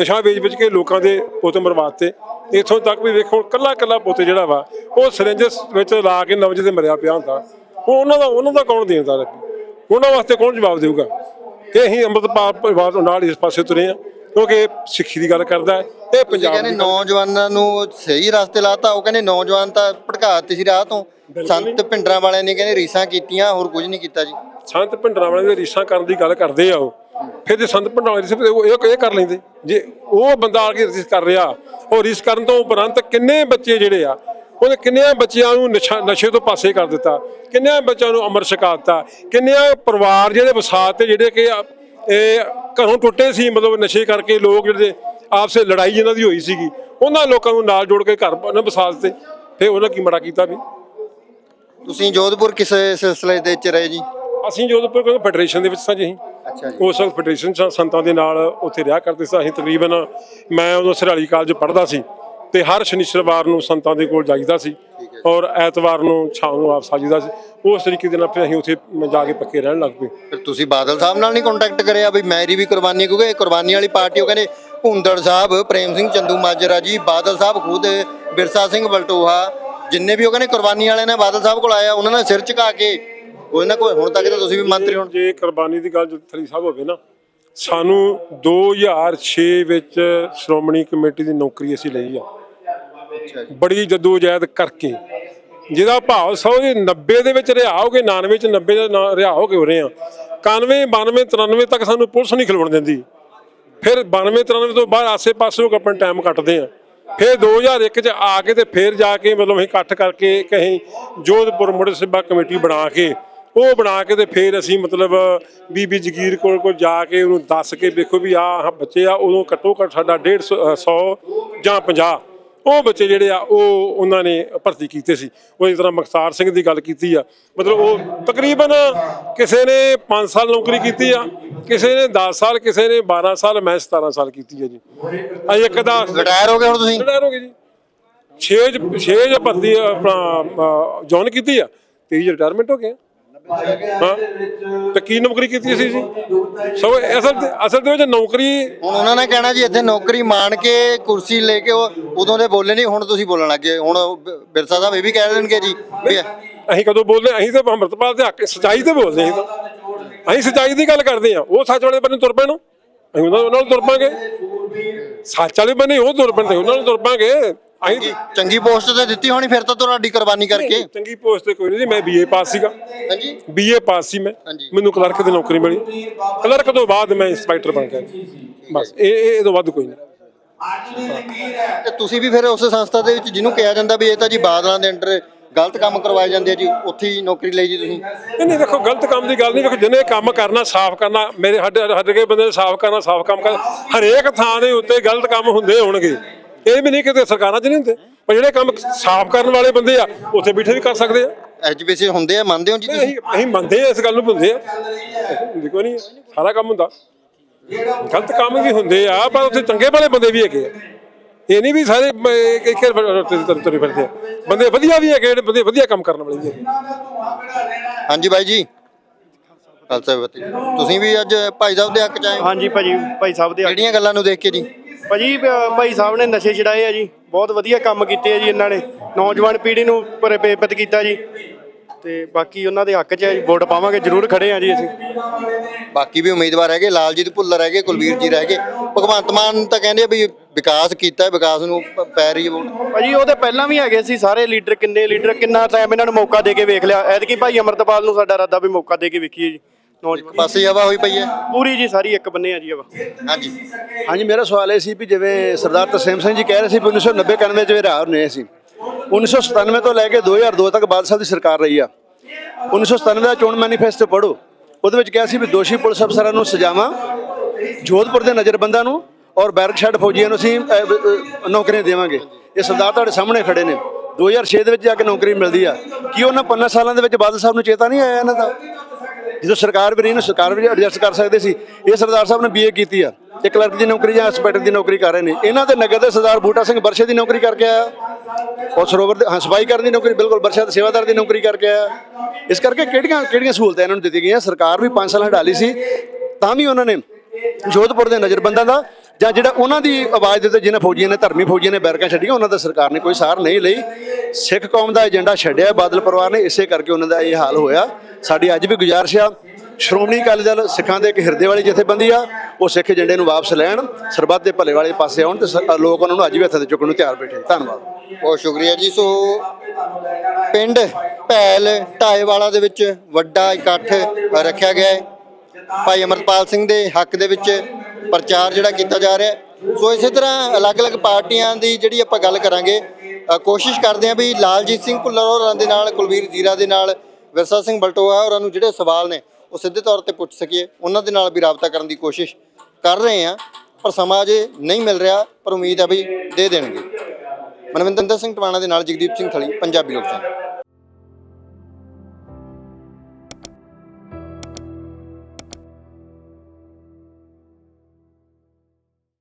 ਨਸ਼ਾ ਵੇਚ ਵੇਚ ਕੇ ਲੋਕਾਂ ਦੇ ਪੁੱਤ ਮਰਵਾਤੇ ਇੱਥੋਂ ਤੱਕ ਵੀ ਵੇਖੋ ਕੱਲਾ ਕੱਲਾ ਪੁੱਤ ਜਿਹੜਾ ਵਾ ਉਹ ਸਿਰੰਜਸ ਵਿੱਚ ਲਾ ਕੇ ਨਵਜ ਦੇ ਮਰਿਆ ਪਿਆ ਹੁੰਦਾ। ਉਹ ਉਹਨਾਂ ਦਾ ਉਹਨਾਂ ਦਾ ਕੌਣ ਦੇਣਦਾ ਰੱਖੀ ਉਹਨਾਂ ਵਾਸਤੇ ਕੌਣ ਜਵਾਬ ਦੇਊਗਾ? ਕਿ ਅਸੀਂ ਅੰਮ੍ਰਿਤਪਾਲ ਪਰਿਵਾਰ ਤੋਂ ਨਾਲ ਇਸ ਪਾਸੇ ਤੁਰੇ ਆ ਕਿਉਂਕਿ ਸਿੱਖੀ ਦੀ ਗੱਲ ਕਰਦਾ ਹੈ। ਇਹ ਪੰਜਾਬ ਕਹਿੰਦੇ ਦੀ ਨੌਜਵਾਨਾਂ ਨੂੰ ਸਹੀ ਰਸਤੇ ਲਾਤਾ ਉਹ ਕਹਿੰਦੇ ਨੌਜਵਾਨ ਤਾਂ ਭੜਕਾਤੇ ਸੀ ਰਾਹ ਤੋਂ। ਸੰਤ ਪਿੰਡਰਾਂ ਵਾਲਿਆਂ ਨੇ ਕਹਿੰਦੇ ਰੀਸਾਂ ਕੀਤੀਆਂ ਹੋਰ ਕੁਝ ਨਹੀਂ ਕੀਤਾ ਜੀ। ਸੰਤ ਭਿੰਡਰਾਂ ਵਾਲੇ ਦੇ ਰੀਸਾਂ ਕਰਨ ਦੀ ਗੱਲ ਕਰਦੇ ਆ ਉਹ। ਫਿਰ ਜੇ ਸੰਤ ਭਿੰਡਰਾਂ ਵਾਲੇ ਰੀਸ ਉਹ ਇਹ ਇਹ ਕਰ ਲੈਂਦੇ। ਜੇ ਉਹ ਬੰਦਾ ਆ ਕੇ ਰੀਸ ਕਰ ਰਿਹਾ, ਉਹ ਰੀਸ ਕਰਨ ਤੋਂ ਉਪਰੰਤ ਕਿੰਨੇ ਬੱਚੇ ਜਿਹੜੇ ਆ, ਉਹਨੇ ਕਿੰਨਿਆਂ ਬੱਚਿਆਂ ਨੂੰ ਨਸ਼ਾ, ਨਸ਼ੇ ਤੋਂ ਪਾਸੇ ਕਰ ਦਿੱਤਾ, ਕਿੰਨਿਆਂ ਬੱਚਿਆਂ ਨੂੰ ਅਮਰ ਛਕਾ ਦਿੱਤਾ, ਕਿੰਨਿਆਂ ਪਰਿਵਾਰ ਜਿਹੜੇ ਵਸਾ ਤੇ ਜਿਹੜੇ ਕਿ ਇਹ ਘਰੋਂ ਟੁੱਟੇ ਸੀ, ਮਤਲਬ ਨਸ਼ੇ ਕਰਕੇ ਲੋਕ ਜਿਹੜੇ ਆਪਸੇ ਲੜਾਈ ਜਿਹਨਾਂ ਦੀ ਹੋਈ ਸੀਗੀ, ਉਹਨਾਂ ਲੋਕਾਂ ਨੂੰ ਨਾਲ ਜੋੜ ਕੇ ਘਰ ਉਹਨਾਂ ਵਸਾ ਦਿੱਤੇ ਫਿਰ ਉਹਨਾਂ ਕੀ ਮੜਾ ਕੀਤਾ ਵੀ? ਤੁਸੀਂ ਜੋਧਪੁਰ ਕਿਸੇ ਸਿਲਸਿਲੇ ਦੇ ਵਿੱਚ ਰਹੇ ਜੀ? ਅਸੀਂ ਜੋਧਪੁਰ ਕੋਈ ਫੈਡਰੇਸ਼ਨ ਦੇ ਵਿੱਚ ਸਾਂ ਜੀ ਅਸੀਂ। ਅੱਛਾ ਜੀ। ਉਸ ਵਕਤ ਫੈਡਰੇਸ਼ਨ ਚ ਸੰਤਾਂ ਦੇ ਨਾਲ ਉੱਥੇ ਰਿਹਾ ਕਰਦੇ ਸੀ ਅਸੀਂ। ਤਕਰੀਬਨ ਮੈਂ ਉਦੋਂ ਸਰਹਾਲੀ ਕਾਲਜ ਪੜ੍ਹਦਾ ਸੀ ਤੇ ਹਰ ਸ਼ਨੀਚਰਵਾਰ ਨੂੰ ਸੰਤਾਂ ਦੇ ਕੋਲ ਜਾਈਦਾ ਸੀ ਔਰ ਐਤਵਾਰ ਨੂੰ ਸ਼ਾਮ ਨੂੰ ਵਾਪਸ ਆ ਜਾਈਦਾ ਸੀ। ਉਸ ਤਰੀਕੇ ਦੇ ਨਾਲ ਫਿਰ ਅਸੀਂ ਉੱਥੇ ਜਾ ਕੇ ਪੱਕੇ ਰਹਿਣ ਲੱਗ ਪਏ। ਫਿਰ ਤੁਸੀਂ ਬਾਦਲ ਸਾਹਿਬ ਨਾਲ ਨਹੀਂ ਕੰਟੈਕਟ ਕਰਿਆ ਵੀ ਮੇਰੀ ਵੀ ਕੁਰਬਾਨੀ? ਕਿਉਂਕਿ ਇਹ ਕੁਰਬਾਨੀ ਵਾਲੀ ਪਾਰਟੀ ਉਹ ਕਹਿੰਦੇ ਭੁੰਦੜ ਸਾਹਿਬ ਪ੍ਰੇਮ ਸਿੰਘ ਚੰਦੂ ਮਾਜਰਾ ਜੀ ਬਾਦਲ ਸਾਹਿਬ ਖੁਦ ਬਿਰਸਾ ਸਿੰਘ ਬਲਟੋਹਾ ਜਿੰਨੇ ਵੀ ਉਹ ਕਹਿੰਦੇ ਕੁਰਬਾਨੀ ਵਾਲੇ ਨੇ ਬਾਦਲ ਸਾਹਿਬ ਕੋਲ ਆਇਆ ਉਹਨਾਂ ਨੇ ਸਿਰ ਝੁਕਾ ਕੇ ਕੋਈ ਨਾ ਕੋਈ ਹੁਣ ਤੱਕ ਤਾਂ ਤੁਸੀਂ ਵੀ ਮੰਤਰੀ ਹੁਣ। ਜੇ ਕੁਰਬਾਨੀ ਦੀ ਗੱਲ ਜਥਰੀ ਸਾਹਿਬ ਹੋਵੇ ਨਾ ਸਾਨੂੰ 2006 ਵਿੱਚ ਸ਼੍ਰੋਮਣੀ ਕਮੇਟੀ ਦੀ ਨੌਕਰੀ ਅਸੀਂ ਲਈ ਆ। ਬੜੀ ਜਦੋਜਹਿਦ ਕਰਕੇ। ਜਿਹਦਾ ਭਾਵ ਸੌ ਜੀ 90 ਦੇ ਵਿੱਚ ਰਿਹਾ ਹੋ ਕੇ 99 ਚ 90 ਦਾ ਰਿਹਾ ਹੋ ਕੇ ਹੋ ਰਹੇ ਆ 91 92 93 ਤੱਕ ਸਾਨੂੰ ਪੁਲਿਸ ਨਹੀਂ ਖਿਲਵਣ ਦਿੰਦੀ। ਫਿਰ 92 93 ਤੋਂ ਬਾਅਦ ਆਸੇ-ਪਾਸੇ ਲੋਕ ਆਪਣਾ ਟਾਈਮ ਕੱਟਦੇ ਆ। ਫਿਰ 2001 ਚ ਆ ਕੇ ਤੇ ਫਿਰ ਜਾ ਕੇ ਮਤਲਬ ਅਸੀਂ ਇਕੱਠ ਕਰਕੇ ਕਹੀਂ ਜੋਧਪੁਰ ਮੁੜ ਸਿੱਬਾ ਕਮੇਟੀ ਬਣਾ ਕੇ ਉਹ ਬਣਾ ਕੇ ਤੇ ਫਿਰ ਅਸੀਂ ਮਤਲਬ ਬੀਬੀ ਜਗੀਰ ਕੋਲ ਕੋਲ ਜਾ ਕੇ ਉਹਨੂੰ ਦੱਸ ਕੇ ਵੇਖੋ ਵੀ ਆਹ ਬੱਚੇ ਆ ਉਦੋਂ ਘੱਟੋ ਘੱਟ ਸਾਡਾ 150 ਜਾਂ 50 ਉਹ ਬੱਚੇ ਜਿਹੜੇ ਆ ਉਹ ਉਹਨਾਂ ਨੇ ਭਰਤੀ ਕੀਤੇ ਸੀ। ਉਹ ਇਸ ਤਰ੍ਹਾਂ ਮਖਤਾਰ ਸਿੰਘ ਦੀ ਗੱਲ ਕੀਤੀ ਆ। ਮਤਲਬ ਉਹ ਤਕਰੀਬਨ ਕਿਸੇ ਨੇ 5 ਸਾਲ ਨੌਕਰੀ ਕੀਤੀ ਆ ਕਿਸੇ ਨੇ 10 ਸਾਲ ਕਿਸੇ ਨੇ 12 ਸਾਲ ਮੈਂ 17 ਸਾਲ ਕੀਤੀ ਆ ਜੀ। ਅਜੇ ਇੱਕ ਦਾ ਰਿਟਾਇਰ ਹੋ ਗਏ ਹੁਣ ਤੁਸੀਂ? ਰਿਟਾਇਰ ਹੋ ਗਏ ਜੀ। 6 6 ਜਾਂ ਭਰਤੀ ਆਪਣਾ ਜੌਨ ਕੀਤੀ ਆ 23 ਰਿਟਾਇਰਮੈਂਟ ਹੋ ਗਏ ਹਾਂ? ਤੇ ਕੀ ਨੌਕਰੀ ਕੀਤੀ ਸੀ ਜੀ? ਸੋ ਅਸਲ ਅਸਲ ਦੇ ਵਿੱਚ ਨੌਕਰੀ ਹੁਣ ਉਹਨਾਂ ਨੇ ਕਹਿਣਾ ਜੀ ਇੱਥੇ ਨੌਕਰੀ ਮਾਣ ਕੇ ਕੁਰਸੀ ਲੈ ਕੇ ਉਹ ਉਦੋਂ ਦੇ ਬੋਲੇ ਨਹੀਂ ਹੁਣ ਤੁਸੀਂ ਬੋਲਣ ਲੱਗੇ। ਹੁਣ ਬਿਰਸਾ ਸਾਹਿਬ ਇਹ ਵੀ ਕਹਿ ਦੇਣਗੇ ਜੀ ਵੀ ਅਸੀਂ ਕਦੋਂ ਬੋਲਦੇ? ਅਸੀਂ ਤਾਂ ਅੰਮ੍ਰਿਤਪਾਲ ਦੇ ਹੱਕ ਸੱਚਾਈ ਤੇ ਬੋਲਦੇ ਅਸੀਂ ਤਾਂ ਅਸੀਂ ਸੱਚਾਈ ਦੀ ਗੱਲ ਕਰਦੇ ਹਾਂ। ਉਹ ਸੱਚ ਵਾਲੇ ਬੰਨੇ ਤੁਰ ਪੈਣ। ਅਸੀਂ ਉਹਨਾਂ ਉਹਨਾਂ ਨਾਲ ਤੁਰ ਪਾਂਗੇ। ਸੱਚ ਵਾਲੇ ਬੰਨੇ ਉਹ ਤੁਰ ਪੈਣ ਤੇ ਉਹਨਾਂ ਨਾਲ ਤੁਰ ਪਾਂਗੇ। ਅਸੀਂ ਚੰਗੀ ਪੋਸਟ ਤੇ ਦਿੱਤੀ ਹੋਣੀ ਫਿਰ ਤਾਂ ਤੁਹਾਡੀ ਕੁਰਬਾਨੀ ਕਰਕੇ। ਚੰਗੀ ਪੋਸਟ ਤੇ ਕੋਈ ਨਹੀਂ ਜੀ ਮੈਂ ਬੀਏ ਪਾਸ ਸੀਗਾ। ਹਾਂਜੀ। ਬੀਏ ਪਾਸ ਸੀ ਮੈਂ। ਮੈਨੂੰ ਕਲਰਕ ਦੀ ਨੌਕਰੀ ਮਿਲੀ। ਕਲਰਕ ਤੋਂ ਬਾਅਦ ਮੈਂ ਇੰਸਪੈਕਟਰ ਬਣ ਗਿਆ। ਬਸ ਇਹ ਇਹ ਤੋਂ ਵੱਧ ਕੋਈ ਨਹੀਂ। ਤੇ ਤੁਸੀਂ ਵੀ ਫਿਰ ਉਸ ਸੰਸਥਾ ਦੇ ਵਿੱਚ ਜਿਹਨੂੰ ਕਿਹਾ ਜਾਂਦਾ ਵੀ ਇਹ ਤਾਂ ਜੀ ਬਾਦਲਾਂ ਦੇ ਅੰਡਰ ਗਲਤ ਕੰਮ ਕਰਵਾਏ ਜਾਂਦੇ ਆ ਜੀ ਉੱਥੇ ਹੀ ਨੌਕਰੀ ਲਈ ਜੀ ਤੁਸੀਂ। ਨਹੀਂ ਨਹੀਂ ਦੇਖੋ ਗਲਤ ਕੰਮ ਦੀ ਗੱਲ ਨਹੀਂ। ਵੇਖੋ ਜਿਹਨੇ ਕੰਮ ਕਰਨਾ ਸਾਫ਼ ਕਰਨਾ ਮੇਰੇ ਸਾਡੇ ਸਾਡੇ ਕੇ ਬੰਦੇ ਨੇ ਸਾਫ਼ ਕਰਨਾ ਸਾਫ਼ ਕੰਮ ਕਰ ਹਰੇਕ ਥਾਂ ਦੇ ਉੱਤੇ ਗਲਤ ਕੰਮ ਹੁੰਦੇ ਹੋਣਗੇ। ਇਹ ਵੀ ਨਹੀਂ ਕਿਤੇ ਸਰਕਾਰਾਂ 'ਚ ਨਹੀਂ ਹੁੰਦੇ ਪਰ ਜਿਹੜੇ ਕੰਮ ਸਾਫ਼ ਕਰਨ ਵਾਲੇ ਬੰਦੇ ਆ ਉੱਥੇ ਬੈਠੇ ਵੀ ਕਰ ਸਕਦੇ ਆ। ਐਜੂਕੇਸ਼ਨ ਹੁੰਦੇ ਆ ਮੰਨਦੇ ਹੋ ਜੀ ਤੁਸੀਂ? ਅਸੀਂ ਅਸੀਂ ਮੰਨਦੇ ਆ ਇਸ ਗੱਲ ਨੂੰ ਮੰਨਦੇ ਆ। ਦੇਖੋ ਨਹੀਂ ਸਾਰਾ ਕੰਮ ਹੁੰਦਾ। ਗਲਤ ਕੰਮ ਵੀ ਹੁੰਦੇ ਆ ਪਰ ਉੱਥੇ ਚੰਗੇ ਵਾਲੇ ਬੰਦੇ ਵੀ ਹੈਗੇ ਆ। ਇਹ ਨਹੀਂ ਵੀ ਸਾਰੇ ਮ- ਇੱਕ ਇੱਕ ਤੁਰੇ- ਤੁਰੇ ਫਿਰਦੇ ਆ। ਬੰਦੇ ਵਧੀਆ ਵੀ ਹੈਗੇ ਬੰਦੇ ਵਧੀਆ ਕੰਮ ਕਰਨ ਵਾਲੇ ਵੀ ਹੈਗੇ ਹਾਂਜੀ ਬਾਈ ਜੀ। ਖਾਲਸਾ ਫਤਿਹ। ਤੁਸੀਂ ਵੀ ਅੱਜ ਭਾਈ ਸਾਹਿਬ ਦੇ ਹੱਕ ਚ ਆਏ ਹੋ? ਹਾਂਜੀ ਭਾਜੀ ਭਾਈ ਸਾਹਿਬ ਦੇ ਕਿਹੜੀਆਂ ਗੱਲਾਂ ਨੂੰ ਦੇਖ ਕੇ ਜੀ? ਭਾਜੀ ਭਾਈ ਸਾਹਿਬ ਨੇ ਨਸ਼ੇ ਛਡਾਏ ਆ ਜੀ। ਬਹੁਤ ਵਧੀਆ ਕੰਮ ਕੀਤੇ ਆ ਜੀ ਇਹਨਾਂ ਨੇ। ਨੌਜਵਾਨ ਪੀੜ੍ਹੀ ਨੂੰ ਪ੍ਰੇਰਿਤ ਕੀਤਾ ਜੀ। ਤੇ ਬਾਕੀ ਉਹਨਾਂ ਦੇ ਹੱਕ 'ਚ ਆ ਜੀ, ਵੋਟ ਪਾਵਾਂਗੇ ਜ਼ਰੂਰ ਖੜੇ ਆ ਜੀ ਅਸੀਂ। ਬਾਕੀ ਵੀ ਉਮੀਦਵਾਰ ਹੈਗੇ ਲਾਲਜੀਤ ਭੁੱਲਰ ਹੈਗੇ ਕੁਲਵੀਰ ਜੀ ਰਹਿ ਗਏ। ਭਗਵੰਤ ਮਾਨ ਤਾਂ ਕਹਿੰਦੇ ਆ ਵੀ ਵਿਕਾਸ ਕੀਤਾ ਹੈ, ਵਿਕਾਸ ਨੂੰ ਪ- ਪੈ ਰਹੀ ਹੈ ਵੋਟ। ਭਾਜੀ ਉਹ ਤੇ ਪਹਿਲਾਂ ਵੀ ਹੈਗੇ ਸੀ ਸਾਰੇ ਲੀਡਰ ਕਿੰਨੇ ਲੀਡਰ ਕਿੰਨਾ ਟਾਈਮ ਇਹਨਾਂ ਨੂੰ ਮੌਕਾ ਦੇ ਕੇ ਵੇਖ ਲਿਆ। ਐਤਕੀ ਭਾਈ ਅਮਰਤਪਾਲ ਨੂੰ ਸਾਡਾ ਇਰਾਦਾ ਵੀ ਮੌਕਾ ਦੇ ਕੇ ਵੇਖੀਏ ਜੀ। ਨੌਜਵਾਨ। ਪਾਸੇ ਹਵਾ ਹੋਈ ਪਈ ਹੈ? ਪੂਰੀ ਜੀ ਸਾਰੀ ਇੱਕ ਬੰਨੇ ਆ ਜੀ ਹਵਾ। ਹਾਂਜੀ। ਹਾਂਜੀ ਮੇਰਾ ਸਵਾਲ ਇਹ ਸੀ ਵੀ ਜਿਵੇਂ ਸਰਦਾਰ ਤਸੀਮ ਸਿੰਘ ਜੀ ਕਹਿ ਰਹੇ ਸੀ ਵੀ 1990 91 ਚ ਰਿਹਾ ਨੇ ਸੀ 1997 ਤੋਂ ਲੈ ਕੇ 2002 ਤੱਕ ਬਾਦਲ ਸਾਹਿਬ ਦੀ ਸਰਕਾਰ ਰਹੀ ਆ। 1997 ਦਾ ਚੋਣ ਮੈਨੀਫੈਸਟੋ ਪੜ੍ਹੋ। ਉਹਦੇ ਵਿੱਚ ਕਿਹਾ ਸੀ ਵੀ ਦੋਸ਼ੀ ਪੁਲਿਸ ਅਫਸਰਾਂ ਨੂੰ ਸਜ਼ਾਵਾਂ ਜੋਧਪੁਰ ਦੇ ਨਜ਼ਰਬੰਦਾਂ ਨੂੰ ਔਰ ਬੈਰਕ ਸ਼ੈਡ ਫੌਜੀਆਂ ਨੂੰ ਅਸੀਂ ਨੌਕਰੀਆਂ ਦੇਵਾਂਗੇ। ਇਹ ਸਰਦਾਰ ਤੁਹਾਡੇ ਸਾਹਮਣੇ ਖੜੇ ਨੇ। 2006 ਦੇ ਵਿੱਚ ਜਾ ਕੇ ਨੌਕਰੀ ਮਿਲਦੀ ਆ। ਕੀ ਉਹਨਾਂ 5 ਸਾਲਾਂ ਦੇ ਵਿੱਚ ਬਾਦਲ ਸਾਹਿਬ ਨੂੰ ਚੇਤਾ ਨਹੀਂ ਆਇਆ ਇਹਨਾਂ ਦਾ? ਜਦੋਂ ਸਰਕਾਰ ਵੀ ਰਹੀ ਨਾ, ਸਰਕਾਰ ਵੀ ਐਡਜਸਟ ਕਰ ਸਕਦੇ ਸੀ। ਇਹ ਸਰਦਾਰ ਸਾਹਿਬ ਨੇ ਬੀਏ ਕੀਤੀ ਆ। ਇਹ ਕਲਰਕ ਦੀ ਨੌਕਰੀ ਜਾਂ ਇੰਸਪੈਕਟਰ ਦੀ ਨੌਕਰੀ ਕਰ ਰਹੇ ਨੇ। ਇਹਨਾਂ ਦੇ ਨਗਰ ਦੇ ਸਰਦਾਰ ਬੂਟਾ ਸਿੰਘ ਬਰਸ਼ੇ ਦੀ ਨੌਕਰੀ ਕਰਕੇ ਆਇਆ। ਔਰ ਸਰੋਵਰ ਦੇ ਹਸਪਾਈ ਕਰਨ ਦੀ ਨੌਕਰੀ, ਬਿਲਕੁਲ ਬਰਸ਼ਾ ਦੇ ਸੇਵਾਦਾਰ ਦੀ ਨੌਕਰੀ ਕਰਕੇ ਆਇਆ। ਇਸ ਕਰਕੇ ਕਿਹੜੀਆਂ ਕਿਹੜੀਆਂ ਸਹੂਲਤਾਂ ਇਹਨਾਂ ਨੂੰ ਦਿੱਤੀਆਂ ਗਈਆਂ? ਸਰਕਾਰ ਵੀ 5 ਸਾਲ ਹਟਾਲੀ ਸੀ। ਤਾਂ ਵੀ ਉਹਨਾਂ ਨੇ ਜੋਧਪੁਰ ਦੇ ਨਜ਼ਰਬੰਦਾਂ ਦਾ ਜਾਂ ਜਿਹੜਾ ਉਹਨਾਂ ਦੀ ਆਵਾਜ਼ ਦੇ ਉੱਤੇ ਜਿਹਨਾਂ ਫੌਜੀਆਂ ਨੇ ਧਰਮੀ ਫੌਜੀਆਂ ਨੇ ਬੈਰਕਾਂ ਛੱਡੀਆਂ, ਉਹਨਾਂ ਦਾ ਸਰਕਾਰ ਨੇ ਕੋਈ ਸਾਰ ਨਹੀਂ ਲਈ। ਸਿੱਖ ਕੌਮ ਦਾ ਏਜੰਡਾ ਛੱਡਿਆ ਬਾਦਲ ਪਰਿਵਾਰ ਨੇ, ਇਸੇ ਕਰਕੇ ਉਹਨਾਂ ਦਾ ਇਹ ਹਾਲ ਹੋਇਆ। ਸਾਡੀ ਅੱਜ ਵੀ ਗੁਜ਼ਾਰਿਸ਼ ਆ, ਸ਼੍ਰੋਮਣੀ ਅਕਾਲੀ ਦਲ ਸਿੱਖਾਂ ਦੇ ਇੱਕ ਹਿਰਦੇ ਵਾਲੀ ਜਥੇਬੰਦੀ ਆ, ਉਹ ਸਿੱਖ ਏਜੰਡੇ ਨੂੰ ਵਾਪਸ ਲੈਣ, ਸਰਬੱਤ ਦੇ ਭਲੇ ਵਾਲੇ ਪਾਸੇ ਆਉਣ ਤੇ ਲੋਕ ਉਹਨਾਂ ਨੂੰ ਅੱਜ ਵੀ ਹੱਥਾਂ ਤੇ ਚੁੱਕਣ ਨੂੰ ਤਿਆਰ ਬੈਠੇ ਧੰਨਵਾਦ। ਬਹੁਤ ਸ਼ੁਕਰੀਆ ਜੀ। ਸੋ ਪਿੰਡ ਭੈਲ ਢਾਏਵਾਲਾ ਦੇ ਵਿੱਚ ਵੱਡਾ ਇਕੱਠ ਰੱਖਿਆ ਗਿਆ ਹੈ। ਭਾਈ ਅਮਰਪਾਲ ਸਿੰਘ ਦੇ ਹੱਕ ਦੇ ਵਿੱਚ ਪ੍ਰਚਾਰ ਜਿਹੜਾ ਕੀਤਾ ਜਾ ਰਿਹਾ ਸੋ ਇਸੇ ਤਰ੍ਹਾਂ ਅਲੱਗ-ਅਲੱਗ ਪਾਰਟੀਆਂ ਦੀ ਜਿਹੜੀ ਆਪਾਂ ਗੱਲ ਕਰਾਂਗੇ ਕੋਸ਼ਿਸ਼ ਕਰਦੇ ਹਾਂ ਵੀ ਲਾਲਜੀਤ ਸਿੰਘ ਭੁੱਲਰ ਹੋਰਾਂ ਦੇ ਨਾਲ, ਕੁਲਵੀਰ ਜੀਰਾ ਦੇ ਨਾਲ, ਵਿਰਸਾ ਸਿੰਘ ਬਲਟੋਆ ਹੋਰਾਂ ਨੂੰ ਜਿਹੜੇ ਸਵਾਲ ਨੇ, ਉਹ ਸਿੱਧੇ ਤੌਰ ਤੇ ਪੁੱਛ ਸਕੀਏ। ਉਹਨਾਂ ਦੇ ਨਾਲ ਵੀ ਰਾਬਤਾ ਕਰਨ ਦੀ ਕੋਸ਼ਿਸ਼ ਕਰ ਰਹੇ ਹਾਂ, ਪਰ ਸਮਾਂ ਅਜੇ ਨਹੀਂ ਮਿਲ ਰਿਹਾ, ਪਰ ਉਮੀਦ ਹੈ ਵੀ ਦੇ ਦੇਣਗੇ। ਮਨਵਿੰਦਰ ਸਿੰਘ ਟਵਾਣਾ ਦੇ ਨਾਲ ਜਗਦੀਪ ਸਿੰਘ ਥਲੀ, ਪੰਜਾਬੀ ਲੋਕ ਚੈਨਲ।